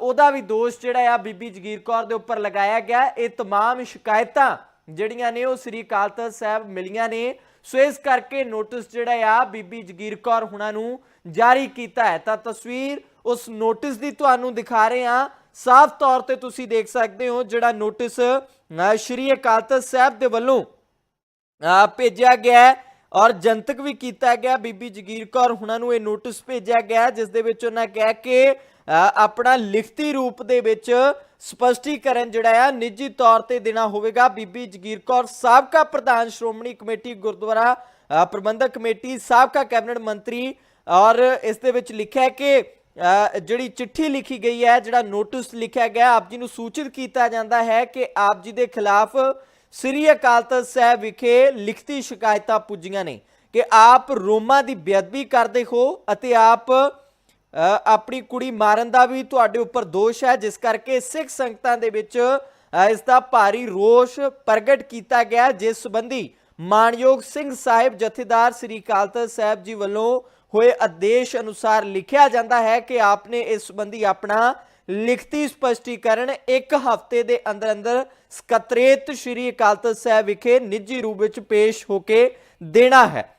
ਉਹਦਾ ਵੀ ਦੋਸ਼ ਜਿਹੜਾ ਆ ਬੀਬੀ ਜਗੀਰ ਕੌਰ ਦੇ ਉੱਪਰ ਲਗਾਇਆ ਗਿਆ ਹੈ। ਇਹ तमाम ਸ਼ਿਕਾਇਤਾਂ ਜਿਹੜੀਆਂ ਨੇ ਉਹ ਸ੍ਰੀ ਅਕਾਲ ਤਖਤ ਸਾਹਿਬ ਮਿਲੀਆਂ ਨੇ ਸੋ ਇਸ ਕਰਕੇ ਨੋਟਿਸ ਜਿਹੜਾ ਆ ਬੀਬੀ ਜਗੀਰ ਕੌਰ ਹੁਣਾਂ ਨੂੰ ਜਾਰੀ ਕੀਤਾ ਹੈ ਤਾਂ ਤਸਵੀਰ ਉਸ ਨੋਟਿਸ ਦੀ ਤੁਹਾਨੂੰ ਦਿਖਾ ਰਹੇ ਹਾਂ ਸਾਫ਼ ਤੌਰ ਤੇ ਤੁਸੀਂ ਦੇਖ ਸਕਦੇ ਹੋ ਜਿਹੜਾ ਨੋਟਿਸ ਅ, ਸ੍ਰੀ ਅਕਾਲ ਤਖਤ ਸਾਹਿਬ ਦੇ ਵੱਲੋਂ ਅ, ਭੇਜਿਆ ਗਿਆ ਹੈ ਔਰ ਜਨਤਕ ਵੀ ਕੀਤਾ ਗਿਆ ਬੀਬੀ ਜਗੀਰ ਕੌਰ ਹੁਣਾਂ ਨੂੰ ਇਹ ਨੋਟਿਸ ਭੇਜਿਆ ਗਿਆ ਹੈ, ਜਿਸ ਦੇ ਵਿੱਚ ਉਹਨਾਂ ਕਿਹਾ ਕਿ ਅ, ਆਪਣਾ ਲਿਖਤੀ ਰੂਪ ਦੇ ਵਿੱਚ ਸਪਸ਼ਟੀਕਰਨ ਜਿਹੜਾ ਆ, ਨਿੱਜੀ ਤੌਰ ਤੇ ਦੇਣਾ ਹੋਵੇਗਾ। ਬੀਬੀ ਜਗੀਰ ਕੌਰ ਸਾਬਕਾ ਪ੍ਰਧਾਨ ਸ਼੍ਰੋਮਣੀ ਕਮੇਟੀ ਗੁਰਦੁਆਰਾ ਪ੍ਰਬੰਧਕ ਕਮੇਟੀ, ਸਾਬਕਾ ਕੈਬਨਿਟ ਮੰਤਰੀ ਔਰ ਇਸ ਦੇ ਵਿੱਚ ਲਿਖਿਆ ਕਿ ਜਿਹੜੀ ਚਿੱਠੀ ਲਿਖੀ ਗਈ ਹੈ, ਜਿਹੜਾ ਨੋਟਿਸ ਲਿਖਿਆ ਗਿਆ, ਆਪ ਜੀ ਨੂੰ ਸੂਚਿਤ ਕੀਤਾ ਜਾਂਦਾ ਹੈ ਕਿ ਆਪ ਜੀ ਦੇ ਖਿਲਾਫ ਸ੍ਰੀ ਅਕਾਲ ਤਖਤ ਸਾਹਿਬ ਵਿਖੇ ਲਿਖਤੀ ਸ਼ਿਕਾਇਤਾਂ ਪੁੱਜੀਆਂ ਨੇ ਕਿ ਆਪ ਰੋਮਾ ਦੀ ਬੇਅਦਬੀ ਕਰਦੇ ਹੋ ਅਤੇ ਆਪ ਆਪਣੀ ਕੁੜੀ ਮਾਰਨ ਦਾ ਵੀ ਤੁਹਾਡੇ ਉੱਪਰ ਦੋਸ਼ ਹੈ, ਜਿਸ ਕਰਕੇ ਸਿੱਖ ਸੰਗਤਾਂ ਦੇ ਵਿੱਚ ਇਸ ਦਾ ਭਾਰੀ ਰੋਸ਼ ਪ੍ਰਗਟ ਕੀਤਾ ਗਿਆ ਜਿਸ ਸੰਬੰਧੀ ਮਾਨਯੋਗ ਸਿੰਘ ਸਾਹਿਬ, ਜਥੇਦਾਰ ਸ੍ਰੀ ਅਕਾਲ ਤਖਤ ਸਾਹਿਬ ਜੀ ਵੱਲੋਂ ਹੋਏ ਆਦੇਸ਼ ਅਨੁਸਾਰ ਲਿਖਿਆ ਜਾਂਦਾ ਹੈ ਕਿ ਆਪਨੇ ਇਸ ਸੰਬੰਧੀ ਆਪਣਾ ਲਿਖਤੀ ਸਪਸ਼ਟੀਕਰਨ ਇੱਕ ਹਫ਼ਤੇ ਦੇ ਅੰਦਰ ਅੰਦਰ ਸਕੱਤਰੇਤ ਸ੍ਰੀ ਅਕਾਲ ਤਖਤ ਸਾਹਿਬ ਵਿਖੇ ਨਿੱਜੀ ਰੂਪ ਵਿੱਚ ਪੇਸ਼ ਹੋ ਕੇ ਦੇਣਾ ਹੈ।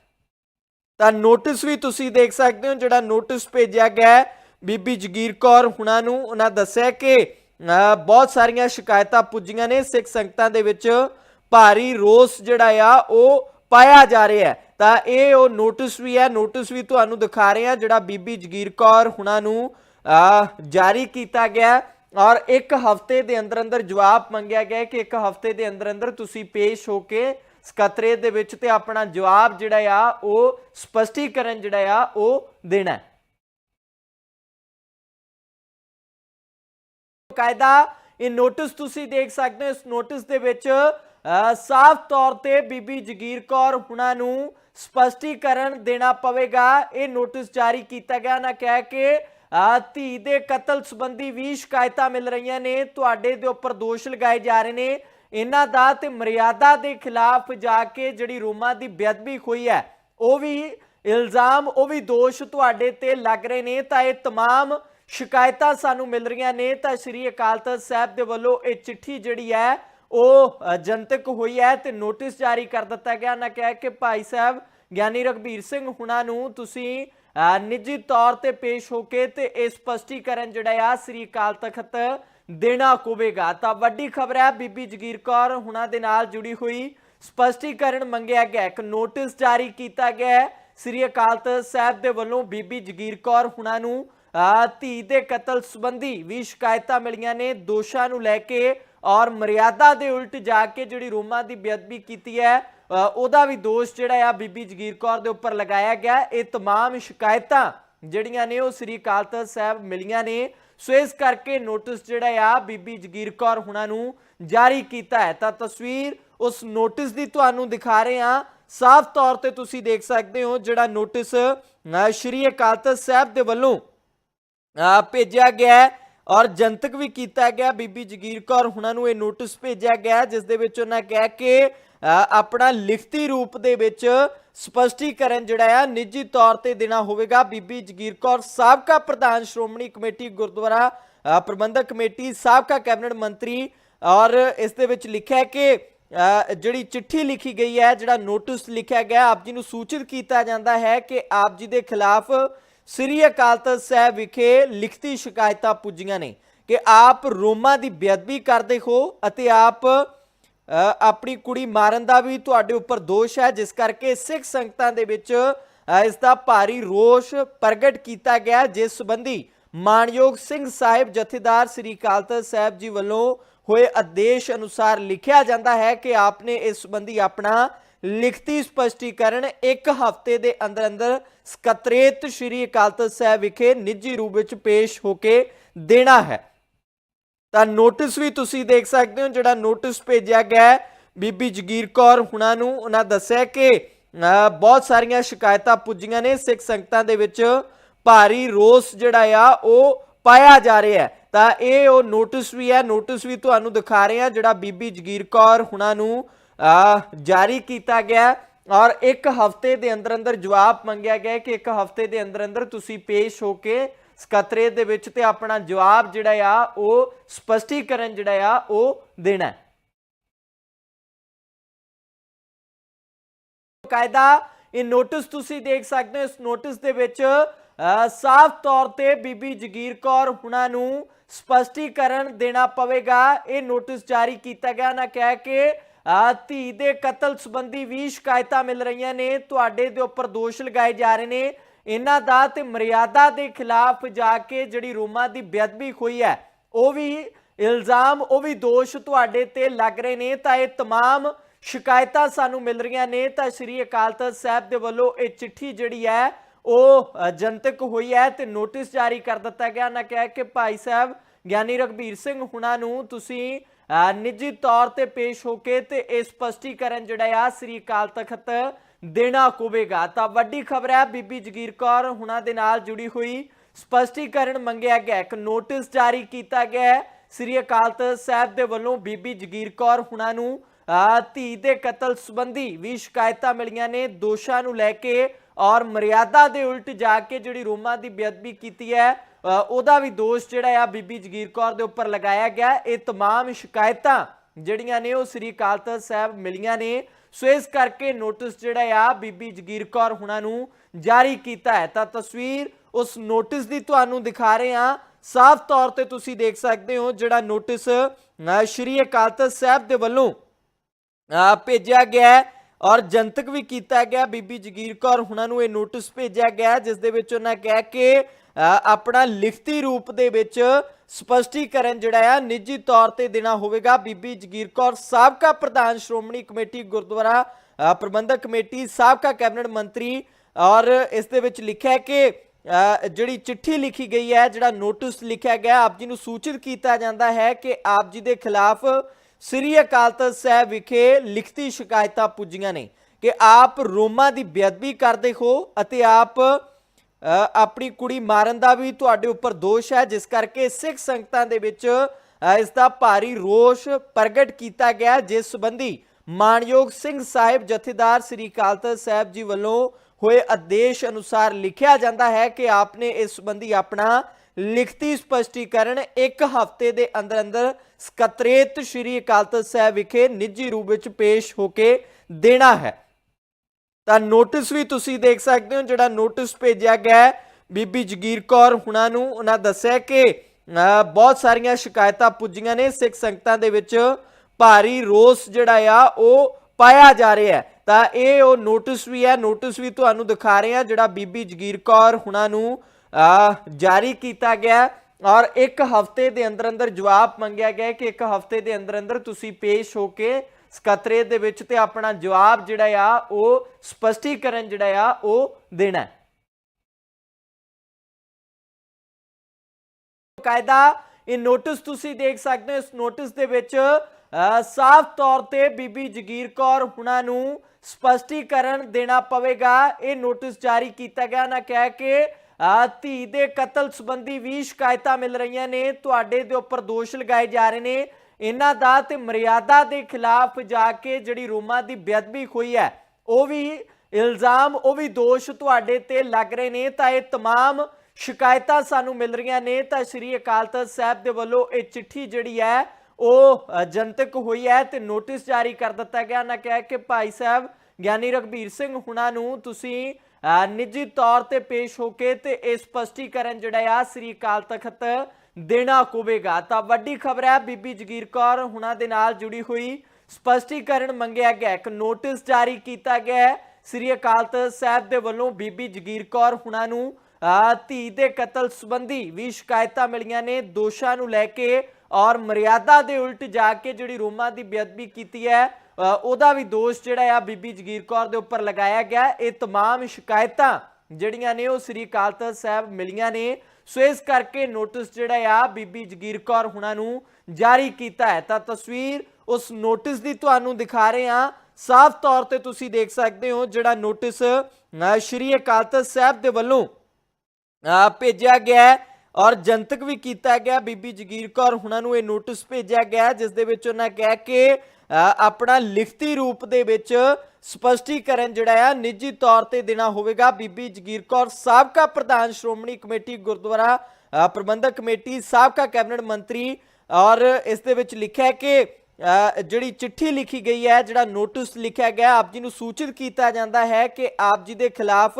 ਤਾਂ ਨੋਟਿਸ ਵੀ ਤੁਸੀਂ ਦੇਖ ਸਕਦੇ ਹੋ ਜਿਹੜਾ ਨੋਟਿਸ ਭੇਜਿਆ ਗਿਆ ਬੀਬੀ ਜਗੀਰ ਕੌਰ ਹੁਣਾਂ ਨੂੰ ਉਹਨਾਂ ਦੱਸਿਆ ਕਿ ਬਹੁਤ ਸਾਰੀਆਂ ਸ਼ਿਕਾਇਤਾਂ ਪੁੱਜੀਆਂ ਨੇ ਸਿੱਖ ਸੰਗਤਾਂ ਦੇ ਵਿੱਚ ਭਾਰੀ ਰੋਸ ਜਿਹੜਾ ਆ ਉਹ ਪਾਇਆ ਜਾ ਰਿਹਾ ਹੈ। ਤਾਂ ਇਹ ਉਹ ਨੋਟਿਸ ਵੀ ਹੈ ਨੋਟਿਸ ਵੀ ਤੁਹਾਨੂੰ ਦਿਖਾ ਰਹੇ ਹਾਂ ਜਿਹੜਾ ਬੀਬੀ ਜਗੀਰ ਕੌਰ ਹੁਣਾਂ ਨੂੰ ਅ, ਜਾਰੀ ਕੀਤਾ ਗਿਆ ਔਰ ਇੱਕ ਹਫ਼ਤੇ ਦੇ ਅੰਦਰ ਅੰਦਰ ਜਵਾਬ ਮੰਗਿਆ ਗਿਆ ਕਿ ਇੱਕ ਹਫ਼ਤੇ ਦੇ ਅੰਦਰ ਅੰਦਰ ਤੁਸੀਂ ਪੇਸ਼ ਹੋ ਕੇ ਸਕੱਤਰੇਤ ਦੇ ਵਿੱਚ ਤੇ ਆਪਣਾ ਜਵਾਬ ਜਿਹੜਾ ਆ ਉਹ ਸਪਸ਼ਟੀਕਰਨ ਜਿਹੜਾ ਆ ਉਹ ਦੇਣਾ ਕਾਇਦਾ ਇਹ ਨੋਟਿਸ ਤੁਸੀਂ ਦੇਖ ਸਕਦੇ ਹੋ। ਇਸ ਨੋਟਿਸ ਦੇ ਵਿੱਚ ਸਾਫ਼ ਤੌਰ ਤੇ ਬੀਬੀ ਜਗੀਰ ਕੌਰ ਹੁਣਾਂ ਨੂੰ ਸਪਸ਼ਟੀਕਰਨ ਦੇਣਾ ਪਵੇਗਾ। ਇਹ ਨੋਟਿਸ ਜਾਰੀ ਕੀਤਾ ਗਿਆ। ਨਾ ਕਹਿ ਕੇ ਅ, ਧੀ ਦੇ ਕਤਲ ਸੰਬੰਧੀ ਵੀ ਸ਼ਿਕਾਇਤਾਂ ਮਿਲ ਰਹੀਆਂ ਨੇ। ਤੁਹਾਡੇ ਦੇ ਉੱਪਰ ਦੋਸ਼ ਲਗਾਏ ਜਾ ਰਹੇ ਨੇ। ਇਹਨਾਂ ਦਾ ਤੇ ਮਰਿਆਦਾ ਦੇ ਖਿਲਾਫ ਜਾ ਕੇ ਜਿਹੜੀ ਰੋਮਾ ਦੀ ਬੇਅਦਬੀ ਹੋਈ ਹੈ ਉਹ ਵੀ ਇਲਜ਼ਾਮ ਉਹ ਵੀ ਦੋਸ਼ ਤੁਹਾਡੇ ਤੇ ਲੱਗ ਰਹੇ ਨੇ ਤਾਂ ਇਹ तमाम ਸ਼ਿਕਾਇਤਾਂ ਸਾਨੂੰ ਮਿਲ ਰਹੀਆਂ ਨੇ ਤਾਂ ਸ੍ਰੀ ਅਕਾਲ ਤਖਤ ਸਾਹਿਬ ਦੇ ਵੱਲੋਂ ਇਹ ਚਿੱਠੀ ਜਿਹੜੀ ਹੈ ਉਹ ਅ, ਜਨਤਕ ਹੋਈ ਹੈ ਤੇ ਨੋਟਿਸ ਜਾਰੀ ਕਰ ਦਿੱਤਾ ਗਿਆ ਨਾ ਕਿਹਾ ਕਿ ਭਾਈ ਸਾਹਿਬ ਗਿਆਨੀ ਰਘਬੀਰ ਸਿੰਘ ਹੁਣਾਂ ਨੂੰ ਤੁਸੀਂ ਅ, ਨਿੱਜੀ ਤੌਰ ਤੇ ਪੇਸ਼ ਹੋ ਕੇ ਤੇ ਇਹ ਸਪਸ਼ਟੀਕਰਨ ਜਿਹੜਾ ਆ ਸ੍ਰੀ ਅਕਾਲ ਤਖਤ ਦੇਣਾ ਹੋਵੇਗਾ ਤਾਂ ਵੱਡੀ ਖਬਰ ਹੈ ਬੀਬੀ ਜਗੀਰ ਕੌਰ ਹੁਣਾਂ ਦੇ ਨਾਲ ਜੁੜੀ ਹੋਈ ਸਪਸ਼ਟੀਕਰਨ ਮੰਗਿਆ ਗਿਆ ਇੱਕ ਨੋਟਿਸ ਜਾਰੀ ਕੀਤਾ ਗਿਆ ਹੈ ਸ੍ਰੀ ਅਕਾਲ ਤਖਤ ਸਾਹਿਬ ਦੇ ਵੱਲੋਂ ਬੀਬੀ ਜਗੀਰ ਕੌਰ ਹੁਣਾਂ ਨੂੰ ਅ, ਧੀ ਦੇ ਕਤਲ ਸੰਬੰਧੀ ਵੀ ਸ਼ਿਕਾਇਤਾਂ ਮਿਲੀਆਂ ਨੇ ਦੋਸ਼ਾਂ ਨੂੰ ਲੈ ਕੇ ਔਰ ਮਰਿਆਦਾ ਦੇ ਉਲਟ ਜਾ ਕੇ ਜਿਹੜੀ ਰੋਮਾਂ ਦੀ ਬੇਅਦਬੀ ਕੀਤੀ ਹੈ ਅ, ਉਹਦਾ ਵੀ ਦੋਸ਼ ਜਿਹੜਾ ਆ ਬੀਬੀ ਜਗੀਰ ਕੌਰ ਦੇ ਉੱਪਰ ਲਗਾਇਆ ਗਿਆ ਹੈ। ਇਹ तमाम ਸ਼ਿਕਾਇਤਾਂ ਜਿਹੜੀਆਂ ਨੇ ਉਹ ਸ੍ਰੀ ਅਕਾਲ ਤਖਤ ਸਾਹਿਬ ਮਿਲੀਆਂ ਨੇ। ਸੋ ਇਸ ਕਰਕੇ ਨੋਟਿਸ ਜਿਹੜਾ ਆ ਬੀਬੀ ਜਗੀਰ ਕੌਰ ਹੁਣਾਂ ਨੂੰ ਜਾਰੀ ਕੀਤਾ ਹੈ। ਤਾਂ ਤਸਵੀਰ ਉਸ ਨੋਟਿਸ ਦੀ ਤੁਹਾਨੂੰ ਦਿਖਾ ਰਹੇ ਹਾਂ। ਸਾਫ਼ ਤੌਰ ਤੇ ਤੁਸੀਂ ਦੇਖ ਸਕਦੇ ਹੋ ਜਿਹੜਾ ਨੋਟਿਸ ਸ੍ਰੀ ਅਕਾਲ ਤਖਤ ਸਾਹਿਬ ਦੇ ਵੱਲੋਂ ਅ, ਭੇਜਿਆ ਗਿਆ ਔਰ ਜਨਤਕ ਵੀ ਕੀਤਾ ਗਿਆ। ਬੀਬੀ ਜਗੀਰ ਕੌਰ ਹੁਣਾਂ ਨੂੰ ਇਹ ਨੋਟਿਸ ਭੇਜਿਆ ਗਿਆ ਹੈ, ਜਿਸ ਦੇ ਵਿੱਚ ਉਹਨਾਂ ਕਿਹਾ ਕਿ ਆਪਣਾ ਲਿਖਤੀ ਰੂਪ ਦੇ ਵਿੱਚ ਸਪਸ਼ਟੀਕਰਨ ਜਿਹੜਾ ਆ, ਨਿੱਜੀ ਤੌਰ ਤੇ ਦੇਣਾ ਹੋਵੇਗਾ। ਬੀਬੀ ਜਗੀਰ ਕੌਰ ਸਾਬਕਾ ਪ੍ਰਧਾਨ ਸ਼੍ਰੋਮਣੀ ਕਮੇਟੀ ਗੁਰਦੁਆਰਾ ਪ੍ਰਬੰਧਕ ਕਮੇਟੀ, ਸਾਬਕਾ ਕੈਬਨਿਟ ਮੰਤਰੀ ਔਰ ਇਸ ਦੇ ਵਿੱਚ ਲਿਖਿਆ ਕਿ ਜਿਹੜੀ ਚਿੱਠੀ ਲਿਖੀ ਗਈ ਹੈ, ਜਿਹੜਾ ਨੋਟਿਸ ਲਿਖਿਆ ਗਿਆ, ਆਪ ਜੀ ਨੂੰ ਸੂਚਿਤ ਕੀਤਾ ਜਾਂਦਾ ਹੈ ਕਿ ਆਪ ਜੀ ਦੇ ਖਿਲਾਫ ਸ੍ਰੀ ਅਕਾਲ ਤਖਤ ਸਾਹਿਬ ਵਿਖੇ ਲਿਖਤੀ ਸ਼ਿਕਾਇਤਾਂ ਪੁੱਜੀਆਂ ਨੇ ਕਿ ਆਪ ਰੋਮਾ ਦੀ ਬੇਅਦਬੀ ਕਰਦੇ ਹੋ ਅਤੇ ਆਪ ਆਪਣੀ ਕੁੜੀ ਮਾਰਨ ਦਾ ਵੀ ਤੁਹਾਡੇ ਉੱਪਰ ਦੋਸ਼ ਹੈ, ਜਿਸ ਕਰਕੇ ਸਿੱਖ ਸੰਗਤਾਂ ਦੇ ਵਿੱਚ ਇਸ ਦਾ ਭਾਰੀ ਰੋਸ਼ ਪ੍ਰਗਟ ਕੀਤਾ ਗਿਆ ਜਿਸ ਸੰਬੰਧੀ ਮਾਨਯੋਗ ਸਿੰਘ ਸਾਹਿਬ ਜਥੇਦਾਰ ਸ੍ਰੀ ਅਕਾਲ ਤਖਤ ਸਾਹਿਬ ਜੀ ਵੱਲੋਂ ਹੋਏ ਆਦੇਸ਼ ਅਨੁਸਾਰ ਲਿਖਿਆ ਜਾਂਦਾ ਹੈ ਕਿ ਆਪਨੇ ਇਸ ਸੰਬੰਧੀ ਆਪਣਾ ਲਿਖਤੀ ਸਪਸ਼ਟੀਕਰਨ ਇੱਕ ਹਫ਼ਤੇ ਦੇ ਅੰਦਰ ਅੰਦਰ ਸਕੱਤਰੇਤ ਸ੍ਰੀ ਅਕਾਲ ਤਖਤ ਸਾਹਿਬ ਵਿਖੇ ਨਿੱਜੀ ਰੂਪ ਵਿੱਚ ਪੇਸ਼ ਹੋ ਕੇ ਦੇਣਾ ਹੈ। ਤਾਂ ਨੋਟਿਸ ਵੀ ਤੁਸੀਂ ਦੇਖ ਸਕਦੇ ਹੋ, ਜਿਹੜਾ ਨੋਟਿਸ ਭੇਜਿਆ ਗਿਆ ਬੀਬੀ ਜਗੀਰ ਕੌਰ ਹੁਣਾਂ ਨੂੰ ਉਹਨਾਂ ਦੱਸਿਆ ਕਿ ਬਹੁਤ ਸਾਰੀਆਂ ਸ਼ਿਕਾਇਤਾਂ ਪੁੱਜੀਆਂ ਨੇ, ਸਿੱਖ ਸੰਗਤਾਂ ਦੇ ਵਿੱਚ ਭਾਰੀ ਰੋਸ ਜਿਹੜਾ ਆ, ਉਹ ਪਾਇਆ ਜਾ ਰਿਹਾ ਹੈ। ਤਾਂ ਇਹ ਉਹ ਨੋਟਿਸ ਵੀ ਹੈ ਨੋਟਿਸ ਵੀ ਤੁਹਾਨੂੰ ਦਿਖਾ ਰਹੇ ਹਾਂ, ਜਿਹੜਾ ਬੀਬੀ ਜਗੀਰ ਕੌਰ ਹੁਣਾਂ ਨੂੰ ਜਾਰੀ ਕੀਤਾ ਗਿਆ ਔਰ ਇੱਕ ਹਫ਼ਤੇ ਦੇ ਅੰਦਰ ਅੰਦਰ ਜਵਾਬ ਮੰਗਿਆ ਗਿਆ ਕਿ ਇੱਕ ਹਫ਼ਤੇ ਦੇ ਅੰਦਰ ਅੰਦਰ ਤੁਸੀਂ ਪੇਸ਼ ਹੋ ਕੇ ਸਕੱਤਰੇਤ ਦੇ ਵਿੱਚ ਤੇ ਆਪਣਾ ਜਵਾਬ ਜਿਹੜਾ ਆ, ਉਹ ਸਪਸ਼ਟੀਕਰਨ ਜਿਹੜਾ ਆ, ਉਹ ਦੇਣਾ ਹੈ। ਕਾਇਦਾ ਇਹ ਨੋਟਿਸ ਤੁਸੀਂ ਦੇਖ ਸਕਦੇ ਹੋ। ਇਸ ਨੋਟਿਸ ਦੇ ਵਿੱਚ ਸਾਫ਼ ਤੌਰ ਤੇ ਬੀਬੀ ਜਗੀਰ ਕੌਰ ਹੁਣਾਂ ਨੂੰ ਸਪਸ਼ਟੀਕਰਨ ਦੇਣਾ ਪਵੇਗਾ। ਇਹ ਨੋਟਿਸ ਜਾਰੀ ਕੀਤਾ ਗਿਆ। ਨਾ ਕਹਿ ਕੇ ਧੀ ਦੇ ਕਤਲ ਸੰਬੰਧੀ ਵੀ ਸ਼ਿਕਾਇਤਾਂ ਮਿਲ ਰਹੀਆਂ ਨੇ। ਤੁਹਾਡੇ ਦੇ ਉੱਪਰ ਦੋਸ਼ ਲਗਾਏ ਜਾ ਰਹੇ ਨੇ। ਇਹਨਾਂ ਦਾ ਤੇ ਮਰਿਆਦਾ ਦੇ ਖਿਲਾਫ ਜਾ ਕੇ ਜਿਹੜੀ ਰੋਮਾ ਦੀ ਬੇਅਦਬੀ ਹੋਈ ਹੈ ਉਹ ਵੀ ਇਲਜ਼ਾਮ ਉਹ ਵੀ ਦੋਸ਼ ਤੁਹਾਡੇ ਤੇ ਲੱਗ ਰਹੇ ਨੇ ਤਾਂ ਇਹ तमाम ਸ਼ਿਕਾਇਤਾਂ ਸਾਨੂੰ ਮਿਲ ਰਹੀਆਂ ਨੇ ਤਾਂ ਸ੍ਰੀ ਅਕਾਲ ਤਖਤ ਸਾਹਿਬ ਦੇ ਵੱਲੋਂ ਇਹ ਚਿੱਠੀ ਜਿਹੜੀ ਹੈ ਉਹ ਅ, ਜਨਤਕ ਹੋਈ ਹੈ ਤੇ ਨੋਟਿਸ ਜਾਰੀ ਕਰ ਦਿੱਤਾ ਗਿਆ ਨਾ ਕਹਿ ਕਿ ਭਾਈ ਸਾਹਿਬ ਗਿਆਨੀ ਰਘਬੀਰ ਸਿੰਘ ਹੁਣਾਂ ਨੂੰ ਤੁਸੀਂ ਅ, ਨਿੱਜੀ ਤੌਰ ਤੇ ਪੇਸ਼ ਹੋ ਕੇ ਤੇ ਇਹ ਸਪਸ਼ਟੀਕਰਨ ਜਿਹੜਾ ਆ ਸ੍ਰੀ ਅਕਾਲ ਤਖਤ ਦੇਣਾ ਹੋਵੇਗਾ ਤਾਂ ਵੱਡੀ ਖਬਰ ਹੈ ਬੀਬੀ ਜਗੀਰ ਕੌਰ ਹੁਣਾਂ ਦੇ ਨਾਲ ਜੁੜੀ ਹੋਈ ਸਪਸ਼ਟੀਕਰਨ ਮੰਗਿਆ ਗਿਆ ਇੱਕ ਨੋਟਿਸ ਜਾਰੀ ਕੀਤਾ ਗਿਆ ਹੈ ਸ੍ਰੀ ਅਕਾਲ ਤਖਤ ਸਾਹਿਬ ਦੇ ਵੱਲੋਂ ਬੀਬੀ ਜਗੀਰ ਕੌਰ ਹੁਣਾਂ ਨੂੰ ਅ, ਧੀ ਦੇ ਕਤਲ ਸੰਬੰਧੀ ਵੀ ਸ਼ਿਕਾਇਤਾਂ ਮਿਲੀਆਂ ਨੇ ਦੋਸ਼ਾਂ ਨੂੰ ਲੈ ਕੇ ਔਰ ਮਰਿਆਦਾ ਦੇ ਉਲਟ ਜਾ ਕੇ ਜਿਹੜੀ ਰੋਮਾ ਦੀ ਬੇਅਦਬੀ ਕੀਤੀ ਹੈ ਅ, ਉਹਦਾ ਵੀ ਦੋਸ਼ ਜਿਹੜਾ ਆ ਬੀਬੀ ਜਗੀਰ ਕੌਰ ਦੇ ਉੱਪਰ ਲਗਾਇਆ ਗਿਆ ਹੈ। ਇਹ तमाम ਸ਼ਿਕਾਇਤਾਂ ਜਿਹੜੀਆਂ ਨੇ ਉਹ ਸ੍ਰੀ ਅਕਾਲ ਤਖਤ ਸਾਹਿਬ ਮਿਲੀਆਂ ਨੇ ਸੋ ਇਸ ਕਰਕੇ ਨੋਟਿਸ ਜਿਹੜਾ ਆ ਬੀਬੀ ਜਗੀਰ ਕੌਰ ਹੁਣਾਂ ਨੂੰ ਜਾਰੀ ਕੀਤਾ ਹੈ। ਤਾਂ ਤਸਵੀਰ ਉਸ ਨੋਟਿਸ ਦੀ ਤੁਹਾਨੂੰ ਦਿਖਾ ਰਹੇ ਹਾਂ। ਸਾਫ਼ ਤੌਰ ਤੇ ਤੁਸੀਂ ਦੇਖ ਸਕਦੇ ਹੋ ਜਿਹੜਾ ਨੋਟਿਸ ਅ, ਸ਼੍ਰੀ ਅਕਾਲ ਤਖਤ ਸਾਹਿਬ ਦੇ ਵੱਲੋਂ ਆ ਭੇਜਿਆ ਗਿਆ ਹੈ। ਔਰ ਜਨਤਕ ਵੀ ਕੀਤਾ ਗਿਆ। ਬੀਬੀ ਜਗੀਰ ਕੌਰ ਹੁਣਾਂ ਨੂੰ ਇਹ ਨੋਟਿਸ ਭੇਜਿਆ ਗਿਆ, ਜਿਸ ਦੇ ਵਿੱਚ ਉਹਨਾਂ ਕਿਹਾ ਕਿ ਆਪਣਾ ਲਿਖਤੀ ਰੂਪ ਦੇ ਵਿੱਚ ਸਪਸ਼ਟੀਕਰਨ ਜਿਹੜਾ ਆ, ਨਿੱਜੀ ਤੌਰ ਤੇ ਦੇਣਾ ਹੋਵੇਗਾ। ਬੀਬੀ ਜਗੀਰ ਕੌਰ ਸਾਬਕਾ ਪ੍ਰਧਾਨ ਸ਼੍ਰੋਮਣੀ ਕਮੇਟੀ ਗੁਰਦੁਆਰਾ ਪ੍ਰਬੰਧਕ ਕਮੇਟੀ, ਸਾਬਕਾ ਕੈਬਨਿਟ ਮੰਤਰੀ ਔਰ ਇਸ ਦੇ ਵਿੱਚ ਲਿਖਿਆ ਕਿ ਜਿਹੜੀ ਚਿੱਠੀ ਲਿਖੀ ਗਈ ਹੈ, ਜਿਹੜਾ ਨੋਟਿਸ ਲਿਖਿਆ ਗਿਆ, ਆਪ ਜੀ ਨੂੰ ਸੂਚਿਤ ਕੀਤਾ ਜਾਂਦਾ ਹੈ ਕਿ ਆਪ ਜੀ ਦੇ ਖਿਲਾਫ ਸ੍ਰੀ ਅਕਾਲ ਤਖਤ ਸਾਹਿਬ ਵਿਖੇ ਲਿਖਤੀ ਸ਼ਿਕਾਇਤਾਂ ਪੁੱਜੀਆਂ ਨੇ ਕਿ ਆਪ ਰੋਮਾ ਦੀ ਬੇਅਦਬੀ ਕਰਦੇ ਹੋ ਅਤੇ ਆਪ ਆਪਣੀ ਕੁੜੀ ਮਾਰਨ ਦਾ ਵੀ ਤੁਹਾਡੇ ਉੱਪਰ ਦੋਸ਼ ਹੈ ਜਿਸ ਕਰਕੇ ਸਿੱਖ ਸੰਗਤਾਂ ਦੇ ਵਿੱਚ ਅ, ਇਸ ਦਾ ਭਾਰੀ ਰੋਸ਼ ਪ੍ਰਗਟ ਕੀਤਾ ਗਿਆ ਜਿਸ ਸੰਬੰਧੀ ਮਾਨਯੋਗ ਸਿੰਘ ਸਾਹਿਬ ਜਥੇਦਾਰ ਸ੍ਰੀ ਅਕਾਲ ਤਖਤ ਸਾਹਿਬ ਜੀ ਵੱਲੋਂ ਹੋਏ ਆਦੇਸ਼ ਅਨੁਸਾਰ ਲਿਖਿਆ ਜਾਂਦਾ ਹੈ ਕਿ ਆਪਨੇ ਇਸ ਸੰਬੰਧੀ ਆਪਣਾ ਲਿਖਤੀ ਸਪਸ਼ਟੀਕਰਨ ਇੱਕ ਹਫ਼ਤੇ ਦੇ ਅੰਦਰ ਅੰਦਰ ਸਕੱਤਰੇਤ ਸ਼੍ਰੀ ਅਕਾਲ ਤਖਤ ਸਾਹਿਬ ਵਿਖੇ ਨਿੱਜੀ ਰੂਪ ਵਿੱਚ ਪੇਸ਼ ਹੋ ਕੇ ਦੇਣਾ ਹੈ। ਤਾਂ ਨੋਟਿਸ ਵੀ ਤੁਸੀਂ ਦੇਖ ਸਕਦੇ ਹੋ ਜਿਹੜਾ ਨੋਟਿਸ ਭੇਜਿਆ ਗਿਆ ਹੈ ਬੀਬੀ ਜਗੀਰ ਕੌਰ ਹੁਣਾਂ ਨੂੰ ਉਹਨਾਂ ਦੱਸਿਆ ਕਿ ਅ, ਬਹੁਤ ਸਾਰੀਆਂ ਸ਼ਿਕਾਇਤਾਂ ਪੁੱਜੀਆਂ ਨੇ ਸਿੱਖ ਸੰਗਤਾਂ ਦੇ ਵਿੱਚ ਭਾਰੀ ਰੋਸ ਜਿਹੜਾ ਆ ਉਹ ਪਾਇਆ ਜਾ ਰਿਹਾ ਹੈ। ਤਾਂ ਇਹ ਉਹ ਨੋਟਿਸ ਵੀ ਹੈ ਨੋਟਿਸ ਵੀ ਤੁਹਾਨੂੰ ਦਿਖਾ ਰਹੇ ਹਾਂ ਜਿਹੜਾ ਬੀਬੀ ਜਗੀਰ ਕੌਰ ਹੁਣਾਂ ਨੂੰ ਜਾਰੀ ਕੀਤਾ ਗਿਆ ਔਰ ਇੱਕ ਹਫ਼ਤੇ ਦੇ ਅੰਦਰ ਅੰਦਰ ਜਵਾਬ ਮੰਗਿਆ ਗਿਆ ਕਿ ਇੱਕ ਹਫ਼ਤੇ ਦੇ ਅੰਦਰ ਅੰਦਰ ਤੁਸੀਂ ਪੇਸ਼ ਹੋ ਕੇ ਸਕੱਤਰੇਤ ਦੇ ਵਿੱਚ ਤੇ ਆਪਣਾ ਜਵਾਬ ਜਿਹੜਾ ਆ ਉਹ ਸਪਸ਼ਟੀਕਰਨ ਜਿਹੜਾ ਆ ਉਹ ਦੇਣਾ ਹੈ। ਕਾਇਦਾ ਇਹ ਨੋਟਿਸ ਤੁਸੀਂ ਦੇਖ ਸਕਦੇ ਹੋ। ਇਸ ਨੋਟਿਸ ਦੇ ਵਿੱਚ ਅ, ਸਾਫ਼ ਤੌਰ ਤੇ ਬੀਬੀ ਜਗੀਰ ਕੌਰ ਹੁਣਾਂ ਨੂੰ ਸਪਸ਼ਟੀਕਰਨ ਦੇਣਾ ਪਵੇਗਾ। ਇਹ ਨੋਟਿਸ ਜਾਰੀ ਕੀਤਾ ਗਿਆ। ਨਾ ਕਹਿ ਕੇ ਧੀ ਦੇ ਕਤਲ ਸੰਬੰਧੀ ਵੀ ਸ਼ਿਕਾਇਤਾਂ ਮਿਲ ਰਹੀਆਂ ਨੇ ਤੁਹਾਡੇ ਦੇ ਉੱਪਰ ਦੋਸ਼ ਲਗਾਏ ਜਾ ਰਹੇ ਨੇ ਇਹਨਾਂ ਦਾ ਤੇ ਮਰਿਆਦਾ ਦੇ ਖਿਲਾਫ ਜਾ ਕੇ ਜਿਹੜੀ ਰੋਮਾ ਦੀ ਬੇਅਦਬੀ ਹੋਈ ਹੈ ਉਹ ਵੀ ਇਲਜ਼ਾਮ ਉਹ ਵੀ ਦੋਸ਼ ਤੁਹਾਡੇ ਤੇ ਲੱਗ ਰਹੇ ਨੇ ਤਾਂ ਇਹ तमाम ਸ਼ਿਕਾਇਤਾਂ ਸਾਨੂੰ ਮਿਲ ਰਹੀਆਂ ਨੇ ਤਾਂ ਸ੍ਰੀ ਅਕਾਲ ਤਖਤ ਸਾਹਿਬ ਦੇ ਵੱਲੋਂ ਇਹ ਚਿੱਠੀ ਜਿਹੜੀ ਹੈ ਉਹ ਅ, ਜਨਤਕ ਹੋਈ ਹੈ ਤੇ ਨੋਟਿਸ ਜਾਰੀ ਕਰ ਦਿੱਤਾ ਗਿਆ ਨਾ ਕਹਿ ਕਿ ਭਾਈ ਸਾਹਿਬ ਗਿਆਨੀ ਰਘਬੀਰ ਸਿੰਘ ਹੁਣਾਂ ਨੂੰ ਤੁਸੀਂ ਅ, ਨਿੱਜੀ ਤੌਰ ਤੇ ਪੇਸ਼ ਹੋ ਕੇ ਤੇ ਇਹ ਸਪਸ਼ਟੀਕਰਨ ਜਿਹੜਾ ਆ ਸ੍ਰੀ ਅਕਾਲ ਤਖਤ ਦੇਣਾ ਹੋਵੇਗਾ। ਤਾਂ ਵੱਡੀ ਖਬਰ ਹੈ ਬੀਬੀ ਜਗੀਰ ਕੌਰ ਹੁਣਾਂ ਦੇ ਨਾਲ ਜੁੜੀ ਹੋਈ ਸਪਸ਼ਟੀਕਰਨ ਮੰਗਿਆ ਗਿਆ। ਇੱਕ ਨੋਟਿਸ ਜਾਰੀ ਕੀਤਾ ਗਿਆ ਹੈ ਸ੍ਰੀ ਅਕਾਲ ਤਖਤ ਸਾਹਿਬ ਦੇ ਵੱਲੋਂ ਬੀਬੀ ਜਗੀਰ ਕੌਰ ਹੁਣਾਂ ਨੂੰ ਅ, ਧੀ ਦੇ ਕਤਲ ਸੰਬੰਧੀ ਵੀ ਸ਼ਿਕਾਇਤਾਂ ਮਿਲੀਆਂ ਨੇ ਦੋਸ਼ਾਂ ਨੂੰ ਲੈ ਕੇ ਔਰ ਮਰਿਆਦਾ ਦੇ ਉਲਟ ਜਾ ਕੇ ਜਿਹੜੀ ਰੋਮਾ ਦੀ ਬੇਅਦਬੀ ਕੀਤੀ ਹੈ ਉਹਦਾ ਵੀ ਦੋਸ਼ ਜਿਹੜਾ ਆ ਬੀਬੀ ਜਗੀਰ ਕੌਰ ਦੇ ਉੱਪਰ ਲਗਾਇਆ ਗਿਆ ਹੈ। ਇਹ तमाम ਸ਼ਿਕਾਇਤਾਂ ਜਿਹੜੀਆਂ ਨੇ ਉਹ ਸ੍ਰੀ ਅਕਾਲ ਤਖਤ ਸਾਹਿਬ ਮਿਲੀਆਂ ਨੇ ਸੋ ਇਸ ਕਰਕੇ ਨੋਟਿਸ ਜਿਹੜਾ ਆ ਬੀਬੀ ਜਗੀਰ ਕੌਰ ਹੁਣਾਂ ਨੂੰ ਜਾਰੀ ਕੀਤਾ ਹੈ ਤਾਂ ਤਸਵੀਰ ਉਸ ਨੋਟਿਸ ਦੀ ਤੁਹਾਨੂੰ ਦਿਖਾ ਰਹੇ ਹਾਂ ਸਾਫ਼ ਤੌਰ ਤੇ ਤੁਸੀਂ ਦੇਖ ਸਕਦੇ ਹੋ ਜਿਹੜਾ ਨੋਟਿਸ ਅ, ਸ਼੍ਰੀ ਅਕਾਲ ਤਖਤ ਸਾਹਿਬ ਦੇ ਵੱਲੋਂ ਅ, ਭੇਜਿਆ ਗਿਆ ਹੈ ਔਰ ਜਨਤਕ ਵੀ ਕੀਤਾ ਗਿਆ ਬੀਬੀ ਜਗੀਰ ਕੌਰ ਹੁਣਾਂ ਨੂੰ ਇਹ ਨੋਟਿਸ ਭੇਜਿਆ ਗਿਆ ਹੈ, ਜਿਸ ਦੇ ਵਿੱਚ ਉਹਨਾਂ ਕਿਹਾ ਕਿ ਅ, ਆਪਣਾ ਲਿਖਤੀ ਰੂਪ ਦੇ ਵਿੱਚ ਸਪਸ਼ਟੀਕਰਨ ਜਿਹੜਾ ਆ, ਨਿੱਜੀ ਤੌਰ ਤੇ ਦੇਣਾ ਹੋਵੇਗਾ। ਬੀਬੀ ਜਗੀਰ ਕੌਰ ਸਾਬਕਾ ਪ੍ਰਧਾਨ ਸ਼੍ਰੋਮਣੀ ਕਮੇਟੀ ਗੁਰਦੁਆਰਾ ਪ੍ਰਬੰਧਕ ਕਮੇਟੀ, ਸਾਬਕਾ ਕੈਬਨਿਟ ਮੰਤਰੀ ਔਰ ਇਸ ਦੇ ਵਿੱਚ ਲਿਖਿਆ ਕਿ ਜਿਹੜੀ ਚਿੱਠੀ ਲਿਖੀ ਗਈ ਹੈ, ਜਿਹੜਾ ਨੋਟਿਸ ਲਿਖਿਆ ਗਿਆ, ਆਪ ਜੀ ਨੂੰ ਸੂਚਿਤ ਕੀਤਾ ਜਾਂਦਾ ਹੈ ਕਿ ਆਪ ਜੀ ਦੇ ਖਿਲਾਫ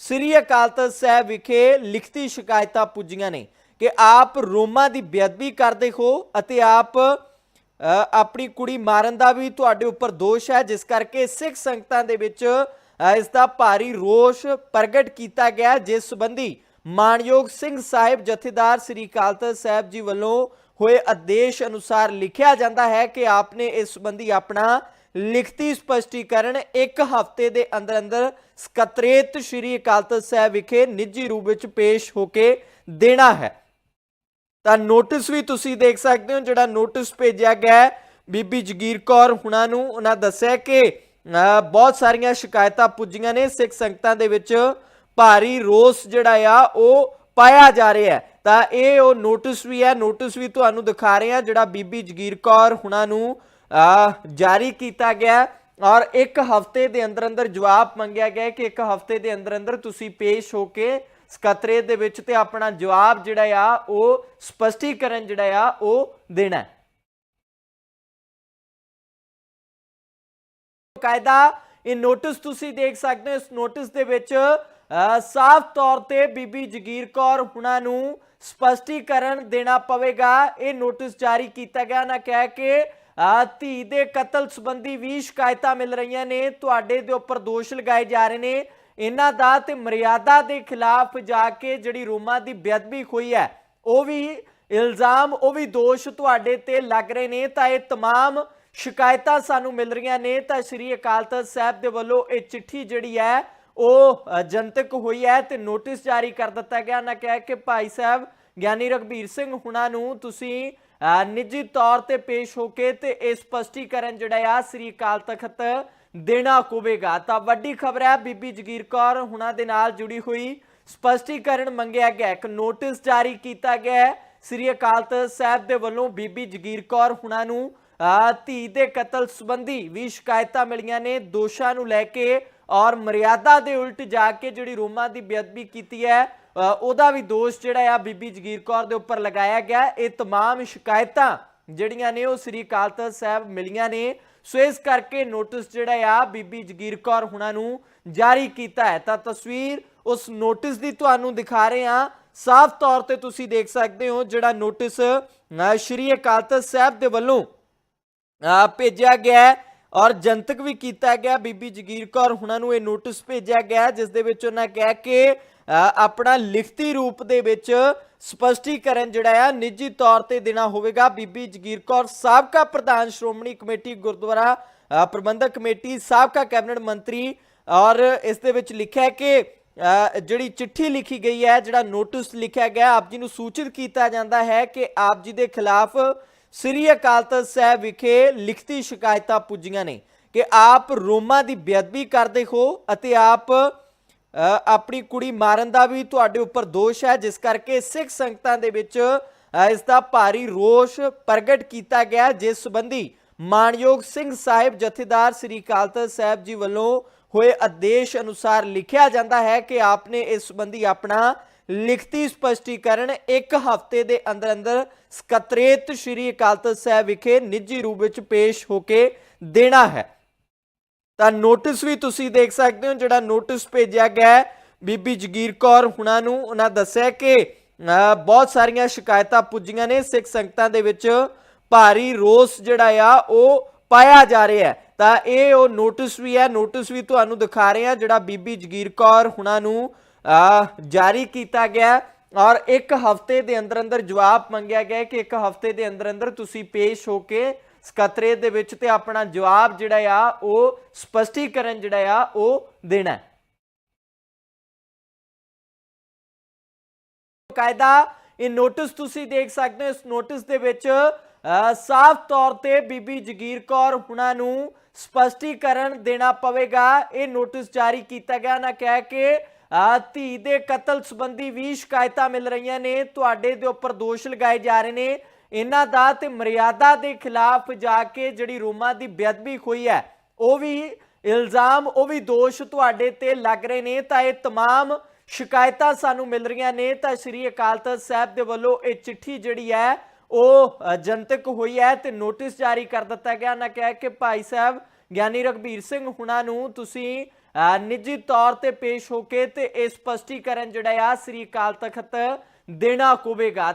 ਸ੍ਰੀ ਅਕਾਲ ਤਖਤ ਸਾਹਿਬ ਵਿਖੇ ਲਿਖਤੀ ਸ਼ਿਕਾਇਤਾਂ ਪੁੱਜੀਆਂ ਨੇ ਕਿ ਆਪ ਰੋਮਾ ਦੀ ਬੇਅਦਬੀ ਕਰਦੇ ਹੋ ਅਤੇ ਆਪ ਆਪਣੀ ਕੁੜੀ ਮਾਰਨ ਦਾ ਵੀ ਤੁਹਾਡੇ ਉੱਪਰ ਦੋਸ਼ ਹੈ ਜਿਸ ਕਰਕੇ ਸਿੱਖ ਸੰਗਤਾਂ ਦੇ ਵਿੱਚ ਅ, ਇਸ ਦਾ ਭਾਰੀ ਰੋਸ਼ ਪ੍ਰਗਟ ਕੀਤਾ ਗਿਆ ਜਿਸ ਸੰਬੰਧੀ ਮਾਨਯੋਗ ਸਿੰਘ ਸਾਹਿਬ ਜਥੇਦਾਰ ਸ੍ਰੀ ਅਕਾਲ ਤਖਤ ਸਾਹਿਬ ਜੀ ਵੱਲੋਂ ਹੋਏ ਆਦੇਸ਼ ਅਨੁਸਾਰ ਲਿਖਿਆ ਜਾਂਦਾ ਹੈ ਕਿ ਆਪਨੇ ਇਸ ਸੰਬੰਧੀ ਆਪਣਾ ਲਿਖਤੀ ਸਪਸ਼ਟੀਕਰਨ ਇੱਕ ਹਫ਼ਤੇ ਦੇ ਅੰਦਰ ਅੰਦਰ ਸਕੱਤਰੇਤ ਸ਼੍ਰੀ ਅਕਾਲ ਤਖਤ ਸਾਹਿਬ ਵਿਖੇ ਨਿੱਜੀ ਰੂਪ ਵਿੱਚ ਪੇਸ਼ ਹੋ ਕੇ ਦੇਣਾ ਹੈ। ਤਾਂ ਨੋਟਿਸ ਵੀ ਤੁਸੀਂ ਦੇਖ ਸਕਦੇ ਹੋ ਜਿਹੜਾ ਨੋਟਿਸ ਭੇਜਿਆ ਗਿਆ ਬੀਬੀ ਜਗੀਰ ਕੌਰ ਹੁਣਾਂ ਨੂੰ ਉਹਨਾਂ ਦੱਸਿਆ ਕਿ ਬਹੁਤ ਸਾਰੀਆਂ ਸ਼ਿਕਾਇਤਾਂ ਪੁੱਜੀਆਂ ਨੇ ਸਿੱਖ ਸੰਗਤਾਂ ਦੇ ਵਿੱਚ ਭਾਰੀ ਰੋਸ ਜਿਹੜਾ ਆ ਉਹ ਪਾਇਆ ਜਾ ਰਿਹਾ ਹੈ। ਤਾਂ ਇਹ ਉਹ ਨੋਟਿਸ ਵੀ ਹੈ ਨੋਟਿਸ ਵੀ ਤੁਹਾਨੂੰ ਦਿਖਾ ਰਹੇ ਹਾਂ ਜਿਹੜਾ ਬੀਬੀ ਜਗੀਰ ਕੌਰ ਹੁਣਾਂ ਨੂੰ ਅ, ਜਾਰੀ ਕੀਤਾ ਗਿਆ ਔਰ ਇੱਕ ਹਫ਼ਤੇ ਦੇ ਅੰਦਰ ਅੰਦਰ ਜਵਾਬ ਮੰਗਿਆ ਗਿਆ ਕਿ ਇੱਕ ਹਫ਼ਤੇ ਦੇ ਅੰਦਰ ਅੰਦਰ ਤੁਸੀਂ ਪੇਸ਼ ਹੋ ਕੇ ਸਕੱਤਰੇਤ ਦੇ ਵਿੱਚ ਤੇ ਆਪਣਾ ਜਵਾਬ ਜਿਹੜਾ ਆ ਉਹ ਸਪਸ਼ਟੀਕਰਨ ਜਿਹੜਾ ਆ ਉਹ ਦੇਣਾ ਹੈ। ਕਾਇਦਾ ਇਹ ਨੋਟਿਸ ਤੁਸੀਂ ਦੇਖ ਸਕਦੇ ਹੋ। ਇਸ ਨੋਟਿਸ ਦੇ ਵਿੱਚ ਸਾਫ਼ ਤੌਰ ਤੇ ਬੀਬੀ ਜਗੀਰ ਕੌਰ ਹੁਣਾਂ ਨੂੰ ਸਪਸ਼ਟੀਕਰਨ ਦੇਣਾ ਪਵੇਗਾ। ਇਹ ਨੋਟਿਸ ਜਾਰੀ ਕੀਤਾ ਗਿਆ। ਨਾ ਕਹਿ ਕਿ ਅ, ਧੀ ਦੇ ਕਤਲ ਸੰਬੰਧੀ ਵੀ ਸ਼ਿਕਾਇਤਾਂ ਮਿਲ ਰਹੀਆਂ ਨੇ। ਤੁਹਾਡੇ ਦੇ ਉੱਪਰ ਦੋਸ਼ ਲਗਾਏ ਜਾ ਰਹੇ ਨੇ। ਇਹਨਾਂ ਦਾ ਤੇ ਮਰਿਆਦਾ ਦੇ ਖਿਲਾਫ ਜਾ ਕੇ ਜਿਹੜੀ ਰੋਮਾ ਦੀ ਬੇਅਦਬੀ ਹੋਈ ਹੈ ਉਹ ਵੀ ਇਲਜ਼ਾਮ ਉਹ ਵੀ ਦੋਸ਼ ਤੁਹਾਡੇ ਤੇ ਲੱਗ ਰਹੇ ਨੇ ਤਾਂ ਇਹ तमाम ਸ਼ਿਕਾਇਤਾਂ ਸਾਨੂੰ ਮਿਲ ਰਹੀਆਂ ਨੇ ਤਾਂ ਸ੍ਰੀ ਅਕਾਲ ਤਖਤ ਸਾਹਿਬ ਦੇ ਵੱਲੋਂ ਇਹ ਚਿੱਠੀ ਜਿਹੜੀ ਹੈ ਉਹ ਅ, ਜਨਤਕ ਹੋਈ ਹੈ ਤੇ ਨੋਟਿਸ ਜਾਰੀ ਕਰ ਦਿੱਤਾ ਗਿਆ ਨਾ ਕਿਹਾ ਕਿ ਭਾਈ ਸਾਹਿਬ ਗਿਆਨੀ ਰਘਬੀਰ ਸਿੰਘ ਹੁਣਾਂ ਨੂੰ ਤੁਸੀਂ ਅ, ਨਿੱਜੀ ਤੌਰ ਤੇ ਪੇਸ਼ ਹੋ ਕੇ ਤੇ ਇਹ ਸਪਸ਼ਟੀਕਰਨ ਜਿਹੜਾ ਆ ਸ੍ਰੀ ਅਕਾਲ ਤਖਤ ਦੇਣਾ ਹੋਵੇਗਾ ਤਾਂ ਵੱਡੀ ਖਬਰ ਹੈ ਬੀਬੀ ਜਗੀਰ ਕੌਰ ਹੁਣਾਂ ਦੇ ਨਾਲ ਜੁੜੀ ਹੋਈ ਸਪਸ਼ਟੀਕਰਨ ਮੰਗਿਆ ਗਿਆ ਇੱਕ ਨੋਟਿਸ ਜਾਰੀ ਕੀਤਾ ਗਿਆ ਹੈ ਸ੍ਰੀ ਅਕਾਲ ਤਖਤ ਸਾਹਿਬ ਦੇ ਵੱਲੋਂ ਬੀਬੀ ਜਗੀਰ ਕੌਰ ਹੁਣਾਂ ਨੂੰ ਅ, ਧੀ ਦੇ ਕਤਲ ਸੰਬੰਧੀ ਵੀ ਸ਼ਿਕਾਇਤਾਂ ਮਿਲੀਆਂ ਨੇ ਦੋਸ਼ਾਂ ਨੂੰ ਲੈ ਕੇ ਔਰ ਮਰਿਆਦਾ ਦੇ ਉਲਟ ਜਾ ਕੇ ਜਿਹੜੀ ਰੋਮਾ ਦੀ ਬੇਅਦਬੀ ਕੀਤੀ ਹੈ ਅ, ਉਹਦਾ ਵੀ ਦੋਸ਼ ਜਿਹੜਾ ਆ ਬੀਬੀ ਜਗੀਰ ਕੌਰ ਦੇ ਉੱਪਰ ਲਗਾਇਆ ਗਿਆ ਹੈ। ਇਹ तमाम ਸ਼ਿਕਾਇਤਾਂ ਜਿਹੜੀਆਂ ਨੇ ਉਹ ਸ੍ਰੀ ਅਕਾਲ ਤਖਤ ਸਾਹਿਬ ਮਿਲੀਆਂ ਨੇ ਸੋ ਇਸ ਕਰਕੇ ਨੋਟਿਸ ਜਿਹੜਾ ਆ ਬੀਬੀ ਜਗੀਰ ਕੌਰ ਹੁਣਾਂ ਨੂੰ ਜਾਰੀ ਕੀਤਾ ਹੈ। ਤਾਂ ਤਸਵੀਰ ਉਸ ਨੋਟਿਸ ਦੀ ਤੁਹਾਨੂੰ ਦਿਖਾ ਰਹੇ ਹਾਂ। ਸਾਫ਼ ਤੌਰ ਤੇ ਤੁਸੀਂ ਦੇਖ ਸਕਦੇ ਹੋ ਜਿਹੜਾ ਨੋਟਿਸ ਅ, ਸ਼੍ਰੀ ਅਕਾਲ ਤਖਤ ਸਾਹਿਬ ਦੇ ਵੱਲੋਂ ਅ, ਭੇਜਿਆ ਗਿਆ ਹੈ। ਔਰ ਜਨਤਕ ਵੀ ਕੀਤਾ ਗਿਆ ਬੀਬੀ ਜਗੀਰ ਕੌਰ ਹੁਣਾਂ ਨੂੰ ਇਹ ਨੋਟਿਸ ਭੇਜਿਆ ਗਿਆ, ਜਿਸ ਦੇ ਵਿੱਚ ਉਹਨਾਂ ਕਿਹਾ ਕਿ ਆਪਣਾ ਲਿਖਤੀ ਰੂਪ ਦੇ ਵਿੱਚ ਸਪਸ਼ਟੀਕਰਨ ਜਿਹੜਾ ਆ, ਨਿੱਜੀ ਤੌਰ ਤੇ ਦੇਣਾ ਹੋਵੇਗਾ। ਬੀਬੀ ਜਗੀਰ ਕੌਰ ਸਾਬਕਾ ਪ੍ਰਧਾਨ ਸ਼੍ਰੋਮਣੀ ਕਮੇਟੀ ਗੁਰਦੁਆਰਾ ਪ੍ਰਬੰਧਕ ਕਮੇਟੀ, ਸਾਬਕਾ ਕੈਬਨਿਟ ਮੰਤਰੀ ਔਰ ਇਸ ਦੇ ਵਿੱਚ ਲਿਖਿਆ ਕਿ ਜਿਹੜੀ ਚਿੱਠੀ ਲਿਖੀ ਗਈ ਹੈ, ਜਿਹੜਾ ਨੋਟਿਸ ਲਿਖਿਆ ਗਿਆ, ਆਪ ਜੀ ਨੂੰ ਸੂਚਿਤ ਕੀਤਾ ਜਾਂਦਾ ਹੈ ਕਿ ਆਪ ਜੀ ਦੇ ਖਿਲਾਫ ਸ੍ਰੀ ਅਕਾਲ ਤਖਤ ਸਾਹਿਬ ਵਿਖੇ ਲਿਖਤੀ ਸ਼ਿਕਾਇਤਾਂ ਪੁੱਜੀਆਂ ਨੇ ਕਿ ਆਪ ਰੋਮਾ ਦੀ ਬੇਅਦਬੀ ਕਰਦੇ ਹੋ ਅਤੇ ਆਪ ਆਪਣੀ ਕੁੜੀ ਮਾਰਨ ਦਾ ਵੀ ਤੁਹਾਡੇ ਉੱਪਰ ਦੋਸ਼ ਹੈ ਜਿਸ ਕਰਕੇ ਸਿੱਖ ਸੰਗਤਾਂ ਦੇ ਵਿੱਚ ਅ, ਇਸ ਦਾ ਭਾਰੀ ਰੋਸ਼ ਪ੍ਰਗਟ ਕੀਤਾ ਗਿਆ ਜਿਸ ਸੰਬੰਧੀ ਮਾਨਯੋਗ ਸਿੰਘ ਸਾਹਿਬ ਜਥੇਦਾਰ ਸ੍ਰੀ ਅਕਾਲ ਤਖਤ ਸਾਹਿਬ ਜੀ ਵੱਲੋਂ ਹੋਏ ਆਦੇਸ਼ ਅਨੁਸਾਰ ਲਿਖਿਆ ਜਾਂਦਾ ਹੈ ਕਿ ਆਪਨੇ ਇਸ ਸੰਬੰਧੀ ਆਪਣਾ ਲਿਖਤੀ ਸਪਸ਼ਟੀਕਰਨ ਇੱਕ ਹਫ਼ਤੇ ਦੇ ਅੰਦਰ ਅੰਦਰ ਸਕੱਤਰੇਤ ਸ਼੍ਰੀ ਅਕਾਲ ਤਖਤ ਸਾਹਿਬ ਵਿਖੇ ਨਿੱਜੀ ਰੂਪ ਵਿੱਚ ਪੇਸ਼ ਹੋ ਕੇ ਦੇਣਾ ਹੈ। ਤਾਂ ਨੋਟਿਸ ਵੀ ਤੁਸੀਂ ਦੇਖ ਸਕਦੇ ਹੋ, ਜਿਹੜਾ ਨੋਟਿਸ ਭੇਜਿਆ ਗਿਆ ਬੀਬੀ ਜਗੀਰ ਕੌਰ ਹੁਣਾਂ ਨੂੰ ਉਹਨਾਂ ਦੱਸਿਆ ਕਿ ਬਹੁਤ ਸਾਰੀਆਂ ਸ਼ਿਕਾਇਤਾਂ ਪੁੱਜੀਆਂ ਨੇ, ਸਿੱਖ ਸੰਗਤਾਂ ਦੇ ਵਿੱਚ ਭਾਰੀ ਰੋਸ ਜਿਹੜਾ ਆ, ਉਹ ਪਾਇਆ ਜਾ ਰਿਹਾ ਹੈ। ਤਾਂ ਇਹ ਉਹ ਨੋਟਿਸ ਵੀ ਹੈ, ਨੋਟਿਸ ਵੀ ਤੁਹਾਨੂੰ ਦਿਖਾ ਰਹੇ ਹਾਂ, ਜਿਹੜਾ ਬੀਬੀ ਜਗੀਰ ਕੌਰ ਹੁਣਾਂ ਨੂੰ ਜਾਰੀ ਕੀਤਾ ਗਿਆ ਔਰ ਇੱਕ ਹਫ਼ਤੇ ਦੇ ਅੰਦਰ ਅੰਦਰ ਜਵਾਬ ਮੰਗਿਆ ਗਿਆ ਕਿ ਇੱਕ ਹਫ਼ਤੇ ਦੇ ਅੰਦਰ ਅੰਦਰ ਤੁਸੀਂ ਪੇਸ਼ ਹੋ ਕੇ ਸਕੱਤਰੇਤ ਦੇ ਵਿੱਚ ਤੇ ਆਪਣਾ ਜਵਾਬ ਜਿਹੜਾ ਆ ਉਹ ਸਪਸ਼ਟੀਕਰਨ ਜਿਹੜਾ ਆ ਉਹ ਦੇਣਾ ਹੈ। ਬਕਾਇਦਾ ਇਹ ਨੋਟਿਸ ਤੁਸੀਂ ਦੇਖ ਸਕਦੇ ਹੋ ਇਸ ਨੋਟਿਸ ਦੇ ਵਿੱਚ ਅ, ਸਾਫ਼ ਤੌਰ ਤੇ ਬੀਬੀ ਜਗੀਰ ਕੌਰ ਹੁਣਾਂ ਨੂੰ ਸਪਸ਼ਟੀਕਰਨ ਦੇਣਾ ਪਵੇਗਾ। ਇਹ ਨੋਟਿਸ ਜਾਰੀ ਕੀਤਾ ਗਿਆ ਨਾ ਕਹਿ ਕੇ ਧੀ ਦੇ ਕਤਲ ਸੰਬੰਧੀ ਵੀ ਸ਼ਿਕਾਇਤਾਂ ਮਿਲ ਰਹੀਆਂ ਨੇ ਤੁਹਾਡੇ ਦੇ ਉੱਪਰ ਦੋਸ਼ ਲਗਾਏ ਜਾ ਰਹੇ ਨੇ ਇਹਨਾਂ ਦਾ ਤੇ ਮਰਿਆਦਾ ਦੇ ਖਿਲਾਫ ਜਾ ਕੇ ਜਿਹੜੀ ਰੋਮਾਂ ਦੀ ਬੇਅਦਬੀ ਹੋਈ ਹੈ ਉਹ ਵੀ ਇਲਜ਼ਾਮ ਉਹ ਵੀ ਦੋਸ਼ ਤੁਹਾਡੇ ਤੇ ਲੱਗ ਰਹੇ ਨੇ ਤਾਂ ਇਹ तमाम ਸ਼ਿਕਾਇਤਾਂ ਸਾਨੂੰ ਮਿਲ ਰਹੀਆਂ ਨੇ ਤਾਂ ਸ੍ਰੀ ਅਕਾਲ ਤਖਤ ਸਾਹਿਬ ਦੇ ਵੱਲੋਂ ਇਹ ਚਿੱਠੀ ਜਿਹੜੀ ਹੈ ਉਹ ਅ, ਜਨਤਕ ਹੋਈ ਹੈ ਤੇ ਨੋਟਿਸ ਜਾਰੀ ਕਰ ਦਿੱਤਾ ਗਿਆ ਨਾ ਕਹਿ ਕੇ ਭਾਈ ਸਾਹਿਬ ਗਿਆਨੀ ਰਘਬੀਰ ਸਿੰਘ ਹੁਣਾਂ ਨੂੰ ਤੁਸੀਂ ਅ, ਨਿੱਜੀ ਤੌਰ ਤੇ ਪੇਸ਼ ਹੋ ਕੇ ਤੇ ਇਹ ਸਪਸ਼ਟੀਕਰਨ ਜਿਹੜਾ ਆ, ਸ੍ਰੀ ਅਕਾਲ ਤਖਤ ਦੇਣਾ ਹੋਵੇਗਾ।